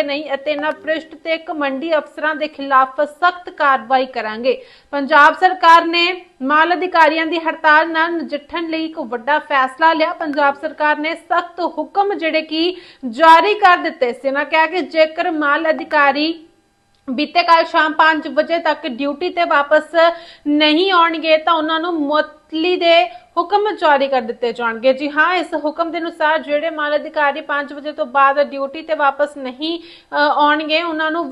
ਨਹੀਂ ਅਤੇ ਇਹਨਾਂ ਭ੍ਰਿਸ਼ਟ ਤੇ ਕਮੰਡੀ ਅਫਸਰਾਂ ਦੇ ਖਿਲਾਫ ਸਖਤ ਕਾਰਵਾਈ ਕਰਾਂਗੇ। ਪੰਜਾਬ ਸਰਕਾਰ ਨੇ ਮਾਲ ਅਧਿਕਾਰੀਆਂ ਦੀ ਹੜਤਾਲ ਨਾਲ ਨਜਿੱਠਣ ਲਈ ਇੱਕ ਵੱਡਾ ਫੈਸਲਾ ਲਿਆ। ਪੰਜਾਬ ਸਰਕਾਰ ਨੇ ਸਖਤ ਹੁਕਮ ਜਿਹੜੇ ਕਿ ਜਾਰੀ ਕਰ ਦਿੱਤੇ। ਸੀ ਉਹਨਾਂ ਕਿਹਾ ਕਿ ਜੇਕਰ ਮਾਲ ਅਧਿਕਾਰੀ ਬੀਤੇ ਕੱਲ ਸ਼ਾਮ 5 ਵਜੇ ਤੱਕ ਡਿਊਟੀ ਤੇ ਵਾਪਸ ਨਹੀਂ ਆਉਣਗੇ ਤਾਂ ਉਹਨਾਂ ਨੂੰ ਮੁਅੱਤਲੀ ਦੇ ਹੁਕਮ ਜਾਰੀ ਕਰ ਦਿੱਤੇ ਜਾਣਗੇ। ਜੀ ਹਾਂ, ਇਸ ਹੁਕਮ ਦੇ ਅਨੁਸਾਰ ਜਿਹੜੇ ਮਾਲ ਅਧਿਕਾਰੀ 5 ਵਜੇ ਤੋਂ ਬਾਅਦ ਡਿਊਟੀ ਤੇ ਵਾਪਸ ਨਹੀਂ ਆਉਣਗੇ, ਉਹਨਾਂ ਨੂੰ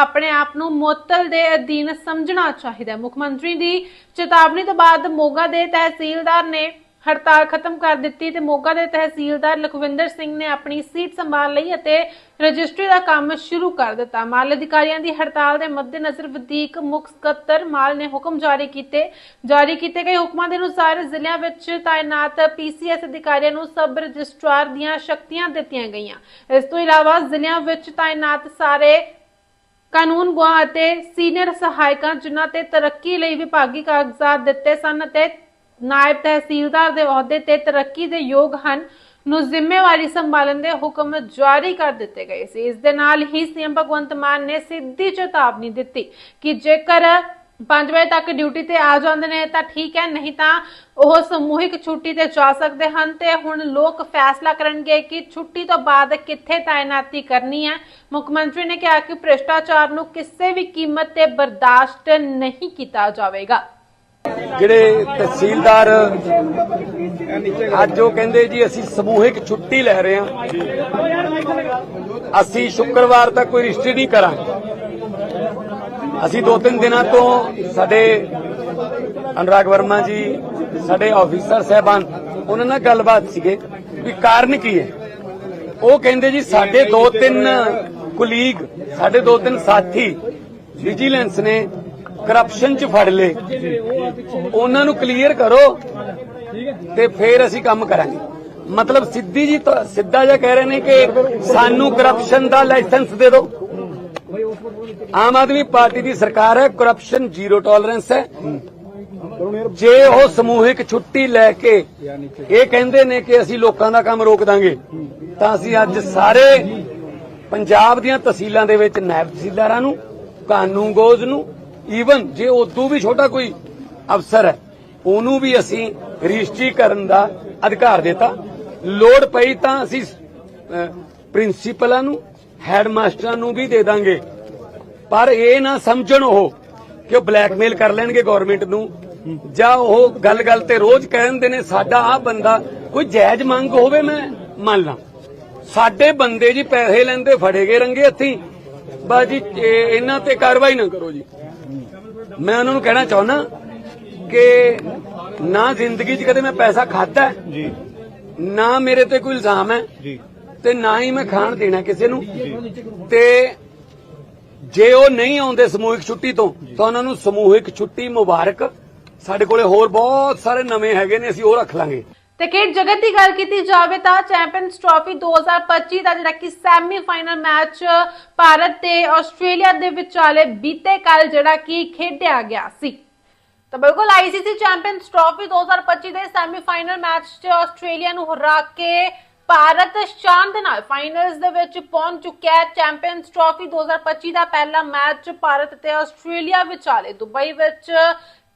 ਆਪਣੇ ਆਪ ਨੂੰ ਮੁਅੱਤਲ ਦੇ ਅਧੀਨ ਸਮਝਣਾ ਚਾਹੀਦਾ ਮੁੱਖ ਮੰਤਰੀ ਦੀ ਚੇਤਾਵਨੀ ਤੋਂ ਬਾਅਦ ਮੋਗਾ ਦੇ ਤਹਿਸੀਲਦਾਰ ਨੇ ਹੜਤਾਲ ਖਤਮ ਕਰ ਦਿੱਤੀ ਤੇ ਮੋਗਾ ਦੇ ਤਹਿਸੀਲਦਾਰ ਲਖਵਿੰਦਰ ਸਿੰਘ ਨੇ ਆਪਣੀ ਸੀਟ ਸੰਭਾਲ ਲਈ ਅਤੇ ਰਜਿਸਟਰੀ ਦਾ ਕੰਮ ਸ਼ੁਰੂ ਕਰ ਦਿੱਤਾ। ਮਾਲ ਅਧਿਕਾਰੀਆਂ ਦੀ ਹੜਤਾਲ ਦੇ ਮੱਦੇਨਜ਼ਰ ਵਧੀਕ ਮੁੱਖ ਸਕੱਤਰ ਮਾਲ ਨੇ ਹੁਕਮ ਜਾਰੀ ਕੀਤੇ। ਜਾਰੀ ਕੀਤੇ ਗਏ ਹੁਕਮਾਂ ਦੇ ਅਨੁਸਾਰ ਜ਼ਿਲ੍ਹਿਆਂ ਵਿੱਚ ਤਾਇਨਾਤ ਪੀਸੀਐਸ ਅਧਿਕਾਰੀਆਂ ਨੂੰ ਸਬ ਰਜਿਸਟਰਾਰ ਦੀਆਂ ਸ਼ਕਤੀਆਂ ਦਿੱਤੀਆਂ ਗਈਆਂ। ਇਸ ਤੋਂ ਇਲਾਵਾ ਜ਼ਿਲ੍ਹਿਆਂ ਵਿੱਚ ਤਾਇਨਾਤ ਸਾਰੇ ਕਾਨੂੰਨ ਗੁਆ ਅਤੇ ਸੀਨੀਅਰ ਸਹਾਇਕਾਂ ਜਿਨ੍ਹਾਂ ਤੇ ਤਰੱਕੀ ਲਈ ਵਿਭਾਗੀ ਕਾਗਜ਼ਾਤ ਦਿੱਤੇ ਸਨ ਅਤੇ ਨਾਇਬ ਤਹਿਸੀਲਦਾਰ ਦੇ ਅਹੁਦੇ ਤੇ ਤਰੱਕੀ ਦੇ ਯੋਗ ਹਨ ਨੂੰ ਜ਼ਿੰਮੇਵਾਰੀ ਸੰਭਾਲਣ ਦੇ ਹੁਕਮ ਜਾਰੀ ਕਰ ਦਿੱਤੇ ਗਏ ਸੀ। ਇਸ ਦੇ ਨਾਲ ਹੀ ਸੀਐਮ ਭਗਵੰਤ ਮਾਨ ਨੇ ਸਿੱਧੀ ਚੇਤਾਵਨੀ ਦਿੱਤੀ ਕਿ ਜੇਕਰ 5 ਵਜੇ ਤੱਕ ਡਿਊਟੀ ਤੇ ਆ ਜਾਂਦੇ ਨੇ ਤਾਂ ਠੀਕ ਹੈ, ਨਹੀਂ ਤਾਂ ਉਹ ਸਮੂਹਿਕ ਛੁੱਟੀ ਤੇ ਜਾ ਸਕਦੇ ਹਨ ਤੇ ਹੁਣ ਲੋਕ ਫੈਸਲਾ ਕਰਨਗੇ ਕਿ ਛੁੱਟੀ ਤੋਂ ਬਾਅਦ ਕਿੱਥੇ ਤਾਇਨਾਤੀ ਕਰਨੀ ਹੈ। ਮੁੱਖ ਮੰਤਰੀ ਨੇ ਕਿਹਾ ਕਿ ਭ੍ਰਿਸ਼ਟਾਚਾਰ ਨੂੰ ਕਿਸੇ ਵੀ ਕੀਮਤ ਤੇ ਬਰਦਾਸ਼ਤ ਨਹੀਂ ਕੀਤਾ ਜਾਵੇਗਾ। ਜਿਹੜੇ ਤਹਿਸੀਲਦਾਰ ਅੱਜ ਉਹ ਕਹਿੰਦੇ ਜੀ, ਅਸੀਂ ਸਮੂਹਿਕ ਛੁੱਟੀ ਲੈ ਰਹੇ ਹਾਂ। ਅਸੀਂ ਸ਼ੁੱਕਰਵਾਰ ਤੱਕ ਕੋਈ ਰਜਿਸਟਰੀ ਨਹੀਂ ਕਰਾਂਗੇ। ਅਸੀਂ ਦੋ ਤਿੰਨ ਦਿਨਾਂ ਤੋਂ ਸਾਡੇ ਅਨੁਰਾਗ ਵਰਮਾ ਜੀ, ਸਾਡੇ ਆਫੀਸਰ ਸਹਿਬਾਨ, ਉਹਨਾਂ ਨਾਲ ਗੱਲਬਾਤ ਸੀਗੇ ਵੀ ਕਾਰਨ ਕੀ ਹੈ। ਉਹ ਕਹਿੰਦੇ ਜੀ, ਸਾਡੇ ਦੋ ਤਿੰਨ ਕੁਲੀਗ, ਸਾਡੇ ਦੋ ਤਿੰਨ ਸਾਥੀ ਵਿਜੀਲੈਂਸ ਨੇ ਕਰਪਸ਼ਨ ਚ ਫੜ ਲਏ। ਉਹਨਾਂ ਨੂੰ ਕਲੀਅਰ ਕਰੋ ਤੇ ਫਿਰ ਅਸੀਂ ਕੰਮ ਕਰਾਂਗੇ। ਮਤਲਬ ਸਿੱਧੀ ਜੀ ਸਿੱਧਾ ਜਿਹਾ ਕਹਿ ਰਹੇ ਨੇ ਕਿ ਸਾਨੂੰ ਕਰਪਸ਼ਨ ਦਾ ਲਾਇਸੈਂਸ ਦੇ ਦਿਓ। ਆਮ ਆਦਮੀ ਪਾਰਟੀ ਦੀ ਸਰਕਾਰ ਹੈ ਕਰਪਸ਼ਨ ਜ਼ੀਰੋ ਟੋਲਰੈਂਸ ਹੈ। ਜੇ ਉਹ ਸਮੂਹਿਕ ਛੁੱਟੀ ਲੈ ਕੇ ਇਹ ਕਹਿੰਦੇ ਨੇ ਕਿ ਅਸੀਂ ਲੋਕਾਂ ਦਾ ਕੰਮ ਰੋਕ ਦਾਂਗੇ, ਤਾਂ ਅਸੀਂ ਅੱਜ ਸਾਰੇ ਪੰਜਾਬ ਦੀਆਂ ਤਹਿਸੀਲਾਂ ਦੇ ਵਿੱਚ ਨਾਇਬ ਤਹਿਸੀਲਦਾਰਾਂ ਨੂੰ ਕਾਨੂੰਗੋਜ਼ ਨੂੰ ਈਵਨ ਜੇ ਉਦੋਂ ਵੀ ਛੋਟਾ ਕੋਈ ਅਫਸਰ ਹੈ, ਉਹਨੂੰ ਵੀ ਅਸੀਂ ਰਜਿਸਟਰੀ ਕਰਨ ਦਾ ਅਧਿਕਾਰ ਦਿੱਤਾ। ਲੋੜ ਪਈ ਤਾਂ ਅਸੀਂ ਪ੍ਰਿੰਸੀਪਲਾਂ ਨੂੰ, ਹੈਡਮਾਸਟਰਾਂ ਨੂੰ ਵੀ ਦੇ ਦਾਂਗੇ। ਪਰ ਇਹ ਨਾ ਸਮਝਣ ਉਹ ਕਿ ਉਹ ਬਲੈਕਮੇਲ ਕਰ ਲੈਣਗੇ ਗਵਰਨਮੈਂਟ ਨੂੰ। ਜਾਂ ਉਹ ਗੱਲ-ਗੱਲ ਤੇ ਰੋਜ਼ ਕਹਿੰਦੇ ਨੇ, ਸਾਡਾ ਆ ਬੰਦਾ, ਕੋਈ ਜਾਇਜ਼ ਮੰਗ ਹੋਵੇ ਮੈਂ ਮੰਨ ਲਾਂ। ਸਾਡੇ ਬੰਦੇ ਜੀ ਪੈਸੇ ਲੈਂਦੇ, ਫੜੇ ਗਏ ਰੰਗੇ ਹੱਥੀ। ਬਾਜੀ ਇਹਨਾਂ ਤੇ ਕਾਰਵਾਈ ਨਾ ਕਰੋ ਜੀ। ਮੈਂ ਉਹਨਾਂ ਨੂੰ ਕਹਿਣਾ ਚਾਹੁੰਦਾ ਕਿ ਨਾ ਜ਼ਿੰਦਗੀ 'ਚ ਕਦੇ ਮੈਂ ਪੈਸਾ ਖਾਦਾ ਜੀ। ਨਾ ਮੇਰੇ ਤੇ ਕੋਈ ਇਲਜ਼ਾਮ ਹੈ। ਜੀ। ਤੇ ਨਾ ਹੀ ਮੈਂ ਖਾਣ ਦੇਣਾ ਕਿਸੇ ਨੂੰ। ਤੇ ਜੇ ਉਹ ਨਹੀਂ ਆਉਂਦੇ ਸਮੂਹਿਕ ਛੁੱਟੀ ਤੋਂ ਤਾਂ ਉਹਨਾਂ ਨੂੰ ਸਮੂਹਿਕ ਛੁੱਟੀ ਮੁਬਾਰਕ। ਸਾਡੇ ਕੋਲੇ ਹੋਰ ਬਹੁਤ ਸਾਰੇ ਨਵੇਂ ਹੈਗੇ ਨੇ ਅਸੀਂ ਉਹ ਰੱਖ ਲਾਂਗੇ। ਤੇ ਖੇਡ ਜਗਤ ਦੀ ਗੱਲ ਕੀਤੀ ਜਾਵੇ ਤਾਂ ਚੈਂਪੀਅਨਸ ਟਰਾਫੀ 2025 ਦਾ ਜਿਹੜਾ ਕਿ ਸੈਮੀ ਮੈਚ ਭਾਰਤ ਤੇ ਆਸਟ੍ਰੇਲੀਆ ਦੇ ਵਿਚਾਲੇ ਬੀਤੇ ਕੱਲ ਜਿਹੜਾ ਕਿ ਖੇਡਿਆ ਗਿਆ ਸੀ। ਤਾਂ ਬਿਲਕੁਲ ਆਈਸੀਸੀ ਚੈਂਪੀਅਨਸ ਟਰਾਫੀ 2025 ਦੇ ਸੈਮੀ ਫਾਈਨਲ ਮੈਚ 'ਚ ਆਸਟ੍ਰੇਲੀਆ ਨੂੰ ਹਰਾ ਕੇ ਭਾਰਤ ਸ਼ਾਨ ਦੇ ਨਾਲ ਫਾਈਨਲਸ ਦੇ ਵਿੱਚ ਪਹੁੰਚ ਚੁੱਕਿਆ ਹੈ। ਚੈਂਪੀਅਨਸ ਟਰਾਫੀ 2025 ਦਾ ਪਹਿਲਾ ਮੈਚ ਭਾਰਤ ਤੇ ਆਸਟ੍ਰੇਲੀਆ ਵਿਚਾਲੇ ਦੁਬਈ ਵਿੱਚ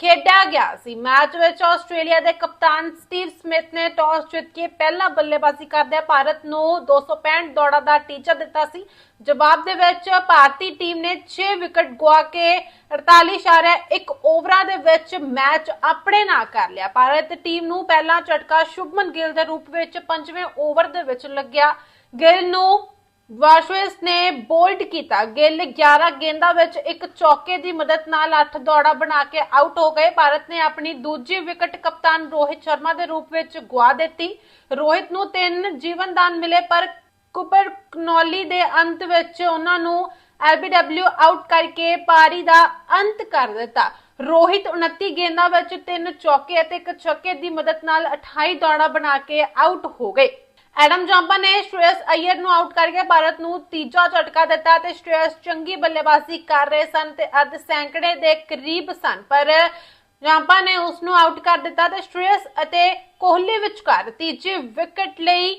ਖੇਡਿਆ ਗਿਆ ਸੀ। ਮੈਚ ਵਿੱਚ ਆਸਟ੍ਰੇਲੀਆ ਦੇ ਕਪਤਾਨ ਸਟੀਵ ਸਮਿਥ ਨੇ ਟਾਸ ਜਿੱਤ ਕੇ ਪਹਿਲਾਂ ਬੱਲੇਬਾਜ਼ੀ ਕਰਦਿਆਂ ਭਾਰਤ ਨੂੰ 265 ਦੌੜਾਂ ਦਾ ਟੀਚਾ ਦਿੱਤਾ ਸੀ। ਜਵਾਬ ਦੇ ਵਿੱਚ ਭਾਰਤੀ ਟੀਮ ਨੇ 6 ਵਿਕਟ ਗਵਾ ਕੇ 48.1 ਓਵਰਾਂ ਦੇ ਵਿੱਚ ਮੈਚ ਆਪਣੇ ਨਾਂ ਕਰ ਲਿਆ। ਭਾਰਤ ਟੀਮ ਨੂੰ ਪਹਿਲਾ ਝਟਕਾ ਸ਼ੁਭਮਨ ਗਿੱਲ ਦੇ ਰੂਪ ਵਿੱਚ ਪੰਜਵੇਂ ਓਵਰ ਦੇ ਵਿੱਚ ਲੱਗਿਆ। ਗਿੱਲ ਨੂੰ ਵਾਸ਼ਵੇਸ ਨੇ ਬੋਲਡ ਕੀਤਾ। ਗਿੱਲ 11 ਗੇਂਦਾਂ ਵਿੱਚ ਇੱਕ ਚੌਕੇ ਦੀ ਮਦਦ ਨਾਲ 8 ਦੌੜਾਂ ਬਣਾ ਕੇ ਆਊਟ ਹੋ ਗਏ। ਭਾਰਤ ਨੇ ਆਪਣੀ ਦੂਜੀ ਵਿਕਟ ਕਪਤਾਨ ਰੋਹਿਤ ਸ਼ਰਮਾ ਦੇ ਰੂਪ ਵਿੱਚ ਗਵਾ ਦਿੱਤੀ। ਰੋਹਿਤ ਨੂੰ ਤਿੰਨ ਜੀਵਨਦਾਨ ਮਿਲੇ, ਪਰ ਕੁਪਰ ਕਨੌਲੀ ਦੇ ਅੰਤ ਵਿੱਚ ਉਹਨਾਂ ਨੂੰ ਐਲਬੀਡਬਲਿਊ ਆਊਟ ਕਰਕੇ ਪਾਰੀ ਦਾ ਅੰਤ ਕਰ ਦਿੱਤਾ। ਰੋਹਿਤ 29 ਗੇਂਦਾਂ ਵਿੱਚ ਤਿੰਨ ਚੌਕੇ ਅਤੇ ਇੱਕ ਛੱਕੇ ਦੀ ਮਦਦ ਨਾਲ 28 ਦੌੜਾਂ ਬਣਾ ਕੇ ਆਊਟ ਹੋ ਗਏ। ਐਡਮ ਜੰਪਾ ਨੇ ਸ਼੍ਰੇਯਸ ਅਯਰ ਨੂੰ ਆਊਟ ਕਰਕੇ ਭਾਰਤ ਨੂੰ ਤੀਜਾ ਝਟਕਾ ਦਿੱਤਾ ਤੇ ਸ਼੍ਰੇਯਸ ਚੰਗੀ ਬੱਲੇਬਾਜ਼ੀ ਕਰ ਰਹੇ ਸਨ ਤੇ ਅੱਧ ਸੈਂਕੜੇ ਦੇ ਕਰੀਬ ਸਨ, ਪਰ ਜੰਪਾ ਨੇ ਉਸ ਨੂੰ ਆਊਟ ਕਰ ਦਿੱਤਾ ਤੇ ਸ਼੍ਰੇਯਸ ਅਤੇ ਕੋਹਲੀ ਵਿਚਕਾਰ ਤੀਜੀ ਵਿਕਟ ਲਈ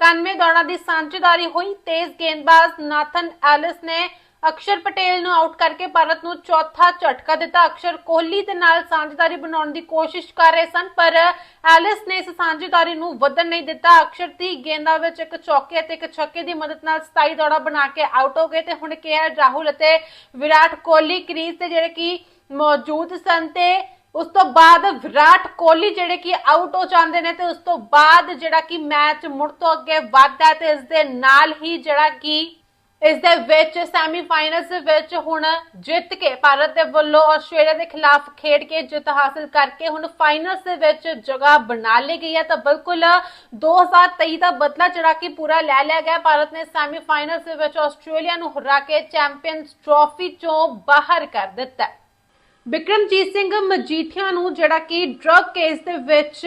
91 ਦੌੜਾਂ ਦੀ ਸਾਂਝੇਦਾਰੀ ਹੋਈ। ਤੇਜ਼ ਗੇਂਦਬਾਜ਼ ਨਾਥਨ ਐਲਿਸ ਨੇ ਅਕਸ਼ਰ ਪਟੇਲ ਨੂੰ ਆਊਟ ਕਰਕੇ ਭਾਰਤ ਨੂੰ ਚੌਥਾ ਝਟਕਾ ਦਿੱਤਾ। ਅਕਸ਼ਰ ਕੋਹਲੀ ਦੇ ਨਾਲ ਸਾਂਝੇਦਾਰੀ ਬਣਾਉਣ ਦੀ ਕੋਸ਼ਿਸ਼ ਕਰ ਰਹੇ ਸਨ, ਪਰ ਐਲਿਸ ਨੇ ਇਸ ਸਾਂਝੇਦਾਰੀ ਨੂੰ ਵਧਣ ਨਹੀਂ ਦਿੱਤਾ। ਅਕਸ਼ਰ ਦੀ ਗੇਂਦਾਂ ਵਿੱਚ ਇੱਕ ਚੌਕੇ ਅਤੇ ਇੱਕ ਛੱਕੇ ਦੀ ਮਦਦ ਨਾਲ 27 ਦੌੜਾਂ ਬਣਾ ਕੇ ਆਊਟ ਹੋ ਗਏ ਤੇ ਹੁਣ ਕੇ ਰਾਹੁਲ ਅਤੇ ਵਿਰਾਟ ਕੋਹਲੀ ਕ੍ਰੀਜ਼ ਤੇ ਜਿਹੜੇ ਕਿ ਮੌਜੂਦ ਸਨ ਤੇ ਉਸ ਤੋਂ ਬਾਅਦ ਵਿਰਾਟ ਕੋਹਲੀ ਜਿਹੜੇ ਕਿ ਆਊਟ ਹੋ ਜਾਂਦੇ ਨੇ ਤੇ ਉਸ ਤੋਂ ਬਾਅਦ ਜਿਹੜਾ ਕਿ ਮੈਚ ਮੁੜ ਤੋਂ ਅੱਗੇ ਵੱਧਦਾ ਤੇ ਇਸ ਦੇ ਨਾਲ ਹੀ ਜਿਹੜਾ ਕਿ ਇਸ ਦੇ ਵਿੱਚ ਸੈਮੀਫਾਈਨਲਸ ਵਿੱਚ ਹੁਣ ਜਿੱਤ ਕੇ ਭਾਰਤ ਦੇ ਵੱਲੋਂ ਆਸਟ੍ਰੇਲੀਆ ਦੇ ਖਿਲਾਫ ਖੇਡ ਕੇ ਜਿੱਤ ਹਾਸਲ ਕਰਕੇ ਹੁਣ ਫਾਈਨਲਸ ਦੇ ਵਿੱਚ ਜਗ੍ਹਾ ਬਣਾ ਲਈ ਗਈ ਹੈ। ਤਾਂ ਬਿਲਕੁਲ 2023 ਦਾ ਬਦਲਾ ਜਿਹੜਾ ਕਿ ਪੂਰਾ ਲੈ ਲਿਆ ਗਿਆ। ਭਾਰਤ ਨੇ ਸੈਮੀਫਾਈਨਲਸ ਦੇ ਵਿੱਚ ਆਸਟ੍ਰੇਲੀਆ ਨੂੰ ਹਰਾ ਕੇ ਚੈਂਪੀਅਨਸ ਟਰਾਫੀ ਚੋਂ ਬਾਹਰ ਕਰ ਦਿੱਤਾ ਬਿਕਰਮਜੀਤ ਸਿੰਘ ਮਜੀਠੀਆ ਨੂੰ ਜਿਹੜਾ ਕਿ ਡਰਗ ਕੇਸ ਦੇ ਵਿੱਚ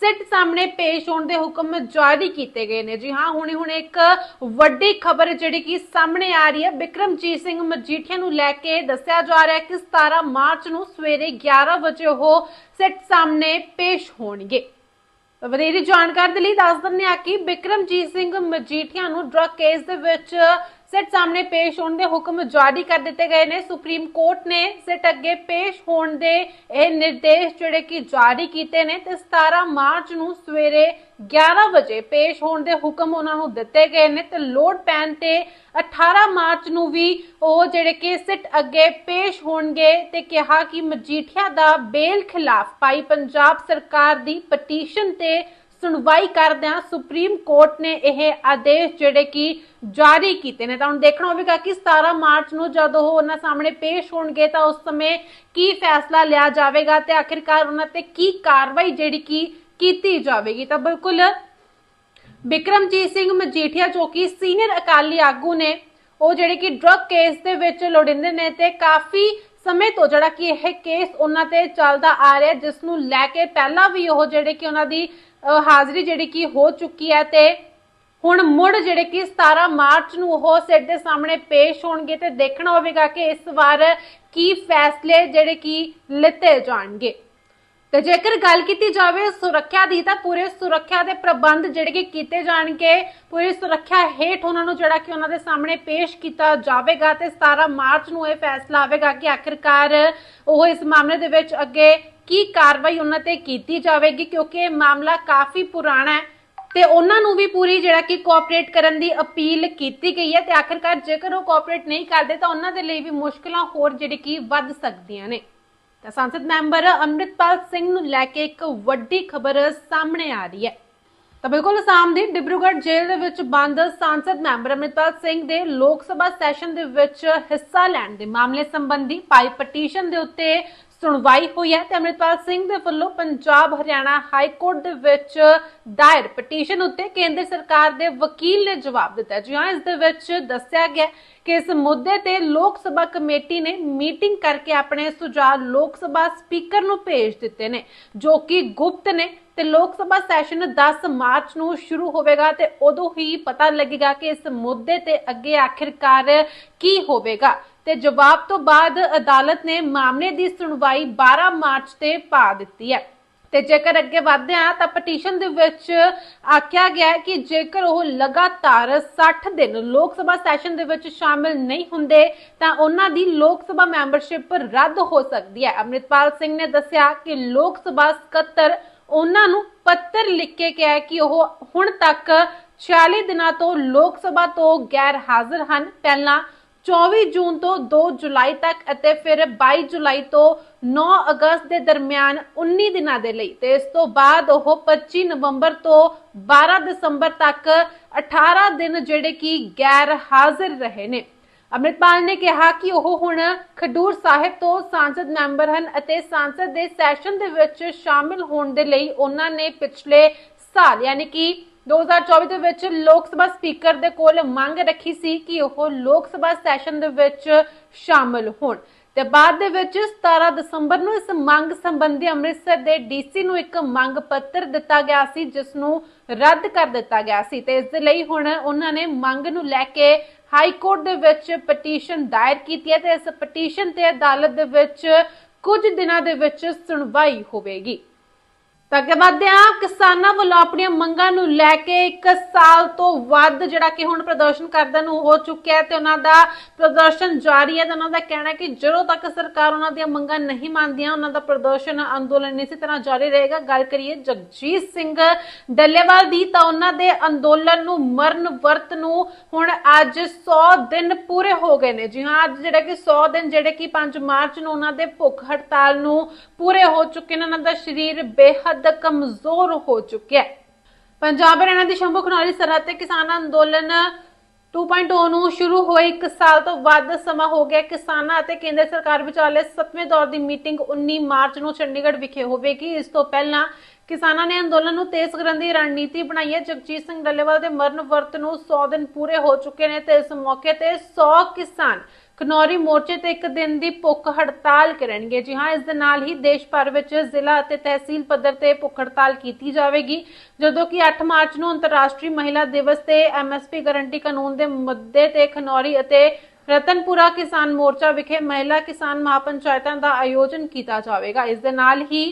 ਸਿੱਟ ਸਾਹਮਣੇ ਪੇਸ਼ ਹੋਣ ਦੇ ਹੁਕਮ ਜਾਰੀ ਕੀਤੇ ਗਏ ਨੇ। ਜੀ ਹਾਂ, ਹੁਣੇ ਹੁਣੇ ਇੱਕ ਵੱਡੀ ਖਬਰ ਜਿਹੜੀ ਕਿ ਸਾਹਮਣੇ ਆ ਰਹੀ ਹੈ। ਬਿਕਰਮਜੀਤ ਸਿੰਘ ਮਜੀਠੀਆ ਨੂੰ ਲੈ ਕੇ ਦੱਸਿਆ ਜਾ ਰਿਹਾ ਹੈ ਕਿ 17 ਮਾਰਚ ਨੂੰ ਸਵੇਰੇ 11 ਵਜੇ ਉਹ ਸਿੱਟ ਸਾਹਮਣੇ ਪੇਸ਼ ਹੋਣਗੇ। ਵਧੇਰੀ ਜਾਣਕਾਰੀ ਦੇ ਲਈ ਦੱਸ ਦਿੰਦੇ ਆ ਕਿ ਬਿਕਰਮਜੀਤ ਸਿੰਘ ਮਜੀਠੀਆ ਨੂੰ ਡਰਗ ਕੇਸ ਦੇ ਵਿੱਚ ਸਿੱਟ ਸਾਹਮਣੇ ਪੇਸ਼ ਹੋਣ ਦੇ ਹੁਕਮ ਜਾਰੀ ਕਰ ਦਿੱਤੇ ਗਏ ਨੇ। ਸੁਪਰੀਮ ਕੋਰਟ ਨੇ ਸਿੱਟ ਅੱਗੇ ਪੇਸ਼ ਹੋਣ ਦੇ ਇਹ ਨਿਰਦੇਸ਼ ਜਿਹੜੇ ਕਿ ਜਾਰੀ ਕੀਤੇ ਨੇ ਤੇ 17 ਮਾਰਚ ਨੂੰ ਸਵੇਰੇ 11 ਵਜੇ ਪੇਸ਼ ਹੋਣ ਦੇ ਹੁਕਮ ਉਹਨਾਂ ਨੂੰ ਦਿੱਤੇ ਗਏ ਨੇ ਤੇ ਲੋਡ ਪੈਨ ਤੇ 18 ਮਾਰਚ ਨੂੰ ਵੀ ਉਹ ਜਿਹੜੇ ਕਿ ਸਿੱਟ ਅੱਗੇ ਪੇਸ਼ ਹੋਣਗੇ ਤੇ ਕਿਹਾ ਕਿ ਮਜੀਠੀਆ ਦਾ ਬੇਲ ਖਿਲਾਫ ਪਾਈ ਪੰਜਾਬ ਸਰਕਾਰ ਦੀ ਪਟੀਸ਼ਨ ਤੇ ਸੁਣਵਾਈ ਕਰਦਿਆਂ ਸੁਪਰੀਮ ਕੋਰਟ ਨੇ ਇਹ ਆਦੇਸ਼ ਜਿਹੜੇ ਕਿ ਜਾਰੀ ਕੀਤੇ ਨੇ। ਤਾਂ ਹੁਣ ਦੇਖਣਾ ਹੋਵੇਗਾ ਕਿ 17 ਮਾਰਚ ਨੂੰ ਜਦੋਂ ਉਹ ਉਹਨਾਂ ਸਾਹਮਣੇ ਪੇਸ਼ ਹੋਣਗੇ ਤਾਂ ਉਸ ਸਮੇਂ ਕੀ ਫੈਸਲਾ ਲਿਆ ਜਾਵੇਗਾ ਤੇ ਆਖਿਰਕਾਰ ਉਹਨਾਂ ਤੇ ਕੀ ਕਾਰਵਾਈ ਜਿਹੜੀ ਕਿ ਕੀਤੀ ਜਾਵੇਗੀ। ਤਾਂ ਬਿਲਕੁਲ ਬਿਕਰਮਜੀਤ ਸਿੰਘ ਮਜੀਠੀਆ ਜੋ ਕਿ ਸੀਨੀਅਰ ਅਕਾਲੀ ਆਗੂ ਨੇ, ਉਹ ਜਿਹੜੇ ਕਿ ਡਰਗ ਕੇਸ ਦੇ ਵਿੱਚ ਲੋੜਿੰਦੇ ਨੇ ਤੇ ਕਾਫੀ ਸਮੇਂ ਤੋਂ ਜਿਹੜਾ ਕਿ ਇਹ ਕੇਸ ਉਹਨਾਂ ਤੇ ਚੱਲਦਾ ਆ ਰਿਹਾ ਜਿਸ ਨੂੰ ਲੈ ਕੇ ਪਹਿਲਾਂ ਵੀ ਉਹ ਜਿਹੜੇ ਕਿ ਉਹਨਾਂ ਦੀ ਹਾਜ਼ਰੀ ਜਿਹੜੀ ਕਿ ਹੋ ਚੁੱਕੀ ਹੈ ਤੇ ਹੁਣ ਮੁੜ ਜਿਹੜੇ ਕਿ 17 ਮਾਰਚ ਨੂੰ ਉਹ ਸਿੱਟ ਦੇ ਸਾਹਮਣੇ ਪੇਸ਼ ਹੋਣਗੇ ਤੇ ਦੇਖਣਾ ਹੋਵੇਗਾ ਕਿ ਇਸ ਵਾਰ ਕੀ ਫੈਸਲੇ ਜਿਹੜੇ ਕਿ ਲਿੱਤੇ ਜਾਣਗੇ। ਤੇ ਜੇਕਰ ਗੱਲ ਕੀਤੀ ਜਾਵੇ ਸੁਰੱਖਿਆ ਦੀ, ਤਾਂ ਪੂਰੇ ਸੁਰੱਖਿਆ ਦੇ ਪ੍ਰਬੰਧ ਜਿਹੜੇ ਕਿ ਕੀਤੇ ਜਾਣਗੇ, ਪੂਰੀ ਸੁਰੱਖਿਆ ਹੇਠ ਉਹਨਾਂ ਨੂੰ ਜਿਹੜਾ ਕਿ ਉਹਨਾਂ ਦੇ ਸਾਹਮਣੇ ਪੇਸ਼ ਕੀਤਾ ਜਾਵੇਗਾ ਤੇ 17 ਮਾਰਚ ਨੂੰ ਇਹ ਫੈਸਲਾ ਆਵੇਗਾ ਕਿ ਆਖਿਰਕਾਰ ਉਹ ਇਸ ਮਾਮਲੇ ਦੇ ਵਿੱਚ ਅੱਗੇ ਕੀ ਕਾਰਵਾਈ ਉਹਨਾਂ ਤੇ ਕੀਤੀ ਜਾਵੇਗੀ, ਕਿਉਂਕਿ ਇਹ ਮਾਮਲਾ ਕਾਫੀ ਪੁਰਾਣਾ ਹੈ ਤੇ ਉਹਨਾਂ ਨੂੰ ਵੀ ਪੂਰੀ ਜਿਹੜਾ ਕਿ ਕੋਆਪਰੇਟ ਕਰਨ ਦੀ ਅਪੀਲ ਕੀਤੀ ਗਈ ਹੈ ਤੇ ਆਖਿਰਕਾਰ ਜੇਕਰ ਉਹ ਕੋਆਪਰੇਟ ਨਹੀਂ ਕਰਦੇ ਤਾਂ ਉਹਨਾਂ ਦੇ ਲਈ ਵੀ ਮੁਸ਼ਕਲਾਂ ਹੋਰ ਜਿਹੜੀ ਕਿ ਵੱਧ ਸਕਦੀਆਂ ਨੇ। ਤਾਂ ਸੰਸਦ ਮੈਂਬਰ ਅੰਮ੍ਰਿਤਪਾਲ ਸਿੰਘ ਨੂੰ ਲੈ ਕੇ ਇੱਕ ਵੱਡੀ ਖਬਰ ਸਾਹਮਣੇ ਆ ਰਹੀ ਹੈ। ਤਾਂ ਬਿਲਕੁਲ ਅਸਾਮ ਦੀ ਡਿਬਰੂਗੜ੍ਹ ਜੇਲ੍ਹ ਦੇ ਵਿੱਚ ਬੰਦ ਸੰਸਦ ਮੈਂਬਰ ਅੰਮ੍ਰਿਤਪਾਲ ਸਿੰਘ ਦੇ ਲੋਕ ਸਭਾ ਸੈਸ਼ਨ ਦੇ ਵਿੱਚ ਹਿੱਸਾ ਲੈਣ ਦੇ ਮਾਮਲੇ ਸੰਬੰਧੀ ਪਾਈ ਪਟੀਸ਼ਨ ਦੇ ਉੱਤੇ ਸੁਣਵਾਈ ਹੋਈ ਹੈ ਤੇ ਅੰਮ੍ਰਿਤਪਾਲ ਸਿੰਘ ਦੇ ਵੱਲੋਂ ਪੰਜਾਬ ਹਰਿਆਣਾ ਹਾਈ ਕੋਰਟ ਦੇ ਵਿੱਚ ਦਾਇਰ ਪਟੀਸ਼ਨ ਉੱਤੇ ਕੇਂਦਰ ਸਰਕਾਰ ਦੇ ਵਕੀਲ ਨੇ ਜਵਾਬ ਦਿੱਤਾ ਜੀ ਹਾਂ, ਇਸ ਦੇ ਵਿੱਚ ਦੱਸਿਆ ਗਿਆ ਕਿ ਇਸ ਮੁੱਦੇ ਤੇ ਲੋਕ ਸਭਾ ਕਮੇਟੀ ਨੇ ਮੀਟਿੰਗ ਕਰਕੇ ਆਪਣੇ ਸੁਝਾਅ ਲੋਕ ਸਭਾ ਸਪੀਕਰ ਨੂੰ ਭੇਜ ਦਿੱਤੇ ਨੇ, ਜੋ ਕਿ ਗੁਪਤ ਨੇ ਤੇ ਲੋਕ ਸਭਾ ਸੈਸ਼ਨ 10 ਮਾਰਚ ਨੂੰ ਸ਼ੁਰੂ ਹੋਵੇਗਾ ਤੇ ਉਦੋਂ ਹੀ ਪਤਾ ਲੱਗੇਗਾ ਕਿ ਇਸ ਮੁੱਦੇ ਤੇ ਅੱਗੇ ਆਖਿਰਕਾਰ ਕੀ ਹੋਵੇਗਾ। ਤੇ ਜਵਾਬ ਤੋਂ ਬਾਅਦ ਅਦਾਲਤ ਨੇ ਮਾਮਲੇ ਦੀ ਸੁਣਵਾਈ 12 ਮਾਰਚ ਤੇ ਪਾ ਦਿੱਤੀ ਹੈ। ਤੇ ਜੇਕਰ ਅੱਗੇ ਵਧਦੇ ਆ ਤਾਂ ਪਟੀਸ਼ਨ ਦੇ ਵਿੱਚ ਆਖਿਆ ਗਿਆ ਹੈ ਕਿ ਜੇਕਰ ਉਹ ਲਗਾਤਾਰ 60 ਦਿਨ ਲੋਕ ਸਭਾ ਸੈਸ਼ਨ ਦੇ ਵਿੱਚ ਸ਼ਾਮਿਲ ਨਹੀਂ ਹੁੰਦੇ ਤਾਂ ਉਹਨਾਂ ਦੀ ਲੋਕ ਸਭਾ ਮੈਂਬਰਸ਼ਿਪ ਰੱਦ ਹੋ ਸਕਦੀ ਹੈ। ਅੰਮ੍ਰਿਤਪਾਲ ਸਿੰਘ ਨੇ ਦੱਸਿਆ ਕਿ ਲੋਕ ਸਭਾ ਸਕੱਤਰ ਉਹਨਾਂ ਨੂੰ ਪੱਤਰ ਲਿਖ ਕੇ ਕਿਹਾ ਕਿ ਉਹ ਹੁਣ ਤੱਕ 46 ਦਿਨਾਂ ਤੋਂ ਲੋਕ ਸਭਾ ਤੋਂ ਗੈਰ ਹਾਜ਼ਰ ਹਨ। ਪਹਿਲਾਂ 24 ਜੂਨ ਤੋਂ 2 ਜੁਲਾਈ ਤੱਕ ਅਤੇ ਫਿਰ 22 ਜੁਲਾਈ ਤੋਂ 9 ਅਗਸਤ ਦੇ ਦਰਮਿਆਨ 19 ਦਿਨਾਂ ਦੇ ਲਈ ਤੇ ਇਸ ਤੋਂ ਬਾਅਦ ਉਹ 25 ਨਵੰਬਰ ਤੋਂ 12 ਦਸੰਬਰ ਤੱਕ 18 ਦਿਨ ਜਿਹੜੇ ਕਿ ਗੈਰ ਹਾਜ਼ਰ ਰਹੇ ਨੇ। ਅੰਮ੍ਰਿਤਪਾਲ ਨੇ ਕਿਹਾ ਕਿ ਉਹ ਹੁਣ ਖਡੂਰ ਸਾਹਿਬ ਤੋਂ ਸੰਸਦ ਮੈਂਬਰ ਹਨ ਅਤੇ ਸੰਸਦ ਦੇ ਸੈਸ਼ਨ ਦੇ ਵਿੱਚ ਸ਼ਾਮਿਲ ਹੋਣ ਦੇ ਲਈ ਉਹਨਾਂ ਨੇ ਪਿਛਲੇ ਸਾਲ, ਯਾਨੀ ਕਿ 2024 ਦੇ ਵਿੱਚ ਲੋਕ ਸਭਾ ਸਪੀਕਰ ਦੇ ਕੋਲ ਮੰਗ ਰੱਖੀ ਸੀ ਕਿ ਉਹ ਲੋਕ ਸਭਾ ਸੈਸ਼ਨ ਦੇ ਵਿੱਚ ਸ਼ਾਮਲ ਹੋਣ। ਤੇ ਬਾਅਦ ਦੇ ਵਿੱਚ 17 ਦਸੰਬਰ ਨੂੰ ਇਸ ਮੰਗ ਸੰਬੰਧੀ ਅੰਮ੍ਰਿਤਸਰ ਦੇ ਡੀਸੀ ਨੂੰ ਇੱਕ ਮੰਗ ਪੱਤਰ ਦਿੱਤਾ ਗਿਆ ਸੀ, ਜਿਸ ਨੂੰ ਰੱਦ ਕਰ ਦਿੱਤਾ ਗਿਆ ਸੀ। ਤੇ ਇਸ ਦੇ ਲਈ ਹੁਣ ਉਹਨਾਂ ਨੇ ਮੰਗ ਨੂੰ ਲੈ ਕੇ ਹਾਈ ਕੋਰਟ ਦੇ ਵਿੱਚ ਪਟੀਸ਼ਨ ਦਾਇਰ ਕੀਤੀ ਹੈ ਤੇ ਇਸ ਪਟੀਸ਼ਨ ਤੇ ਅਦਾਲਤ ਦੇ ਵਿੱਚ ਕੁਝ ਦਿਨਾਂ ਦੇ ਵਿੱਚ ਸੁਣਵਾਈ ਹੋਵੇਗੀ। ਤਾਂ ਅੱਗੇ ਵਧਦੇ ਹਾਂ। ਕਿਸਾਨਾਂ ਵੱਲੋਂ ਆਪਣੀਆਂ ਮੰਗਾਂ ਨੂੰ ਲੈ ਕੇ ਇੱਕ ਸਾਲ ਤੋਂ ਵੱਧ ਜਿਹੜਾ ਕਿ ਹੁਣ ਪ੍ਰਦਰਸ਼ਨ ਕਰਦਿਆਂ ਨੂੰ ਹੋ ਚੁੱਕਿਆ ਹੈ ਤੇ ਉਹਨਾਂ ਦਾ ਪ੍ਰਦਰਸ਼ਨ ਜਾਰੀ ਹੈ ਤੇ ਉਹਨਾਂ ਦਾ ਕਹਿਣਾ ਹੈ ਕਿ ਜਦੋਂ ਤੱਕ ਸਰਕਾਰ ਉਹਨਾਂ ਦੀਆਂ ਮੰਗਾਂ ਨਹੀਂ ਮੰਨਦੀਆਂ, ਉਹਨਾਂ ਦਾ ਪ੍ਰਦਰਸ਼ਨ ਅੰਦੋਲਨ ਇਸੇ ਤਰ੍ਹਾਂ ਜਾਰੀ ਰਹੇਗਾ। ਗੱਲ ਕਰੀਏ ਜਗਜੀਤ ਸਿੰਘ ਡੱਲੇਵਾਲ ਦੀ ਤਾਂ ਉਹਨਾਂ ਦੇ ਅੰਦੋਲਨ ਨੂੰ ਮਰਨ ਵਰਤ ਨੂੰ ਹੁਣ ਅੱਜ 100 ਦਿਨ ਪੂਰੇ ਹੋ ਗਏ ਨੇ। ਜੀ ਹਾਂ, ਅੱਜ ਜਿਹੜਾ ਕਿ 100 ਦਿਨ ਜਿਹੜੇ ਕਿ 5 ਮਾਰਚ ਨੂੰ ਉਹਨਾਂ ਦੇ ਭੁੱਖ ਹੜਤਾਲ ਨੂੰ ਪੂਰੇ ਹੋ ਚੁੱਕੇ ਨੇ। ਉਹਨਾਂ ਦਾ ਸਰੀਰ ਬੇਹੱਦ ਕਮਜ਼ੋਰ ਹੋ ਚੁੱਕਿਆ ਹੈ। ਪੰਜਾਬ ਹਰਿਆਣਾ ਦੀ ਸ਼ੰਭੂ ਖਨੌਰੀ ਸਰਹੱਦ ਤੇ ਕਿਸਾਨ ਅੰਦੋਲਨ 2.0 ਨੂੰ ਸ਼ੁਰੂ ਹੋਏ 1 ਸਾਲ ਤੋਂ ਵੱਧ ਸਮਾਂ ਹੋ ਗਿਆ। ਕਿਸਾਨਾਂ ਅਤੇ ਕੇਂਦਰ ਸਰਕਾਰ ਵਿਚਾਲੇ 7ਵੇਂ ਦੌਰ ਦੀ ਮੀਟਿੰਗ 19 ਮਾਰਚ ਨੂੰ ਚੰਡੀਗੜ੍ਹ ਵਿਖੇ ਹੋਵੇਗੀ। ਇਸ ਤੋਂ ਪਹਿਲਾਂ ਕਿਸਾਨਾਂ ਨੇ ਅੰਦੋਲਨ ਨੂੰ ਤੇਜ਼ ਕਰਨ ਦੀ ਰਣਨੀਤੀ ਬਣਾਈ ਹੈ। ਜਗਜੀਤ ਸਿੰਘ ਡੱਲੇਵਾਲ ਦੇ ਮਰਨ ਵਰਤ ਨੂੰ 100 ਦਿਨ ਪੂਰੇ ਹੋ ਚੁੱਕੇ ਨੇ ਤੇ ਇਸ ਮੌਕੇ ਤੇ 100 ਕਿਸਾਨ ਖਨੌਰੀ ਮੋਰਚੇ ਤੇ ਇੱਕ ਦਿਨ ਦੀ ਭੁੱਖ ਹੜਤਾਲ ਕਰਨਗੇ। ਜੀ ਹਾਂ, ਇਸ ਦੇ ਨਾਲ ਹੀ ਦੇਸ਼ ਭਰ ਵਿੱਚ ਜ਼ਿਲ੍ਹਾ ਅਤੇ ਤਹਿਸੀਲ ਪੱਧਰ ਤੇ ਭੁੱਖ ਹੜਤਾਲ ਕੀਤੀ ਜਾਵੇਗੀ। ਜਦੋਂ ਕਿ 8 ਮਾਰਚ ਨੂੰ ਅੰਤਰਰਾਸ਼ਟਰੀ ਮਹਿਲਾ ਦਿਵਸ ਤੇ ਐਮਐਸਪੀ ਗਾਰੰਟੀ ਕਾਨੂੰਨ ਦੇ ਮੁੱਦੇ ਤੇ ਖਨੌਰੀ ਅਤੇ ਰਤਨਪੁਰਾ ਕਿਸਾਨ ਮੋਰਚਾ ਵਿਖੇ ਮਹਿਲਾ ਕਿਸਾਨ ਮਹਾਪੰਚਾਇਤਾਂ ਦਾ ਆਯੋਜਨ ਕੀਤਾ ਜਾਵੇਗਾ। ਇਸ ਦੇ ਨਾਲ ਹੀ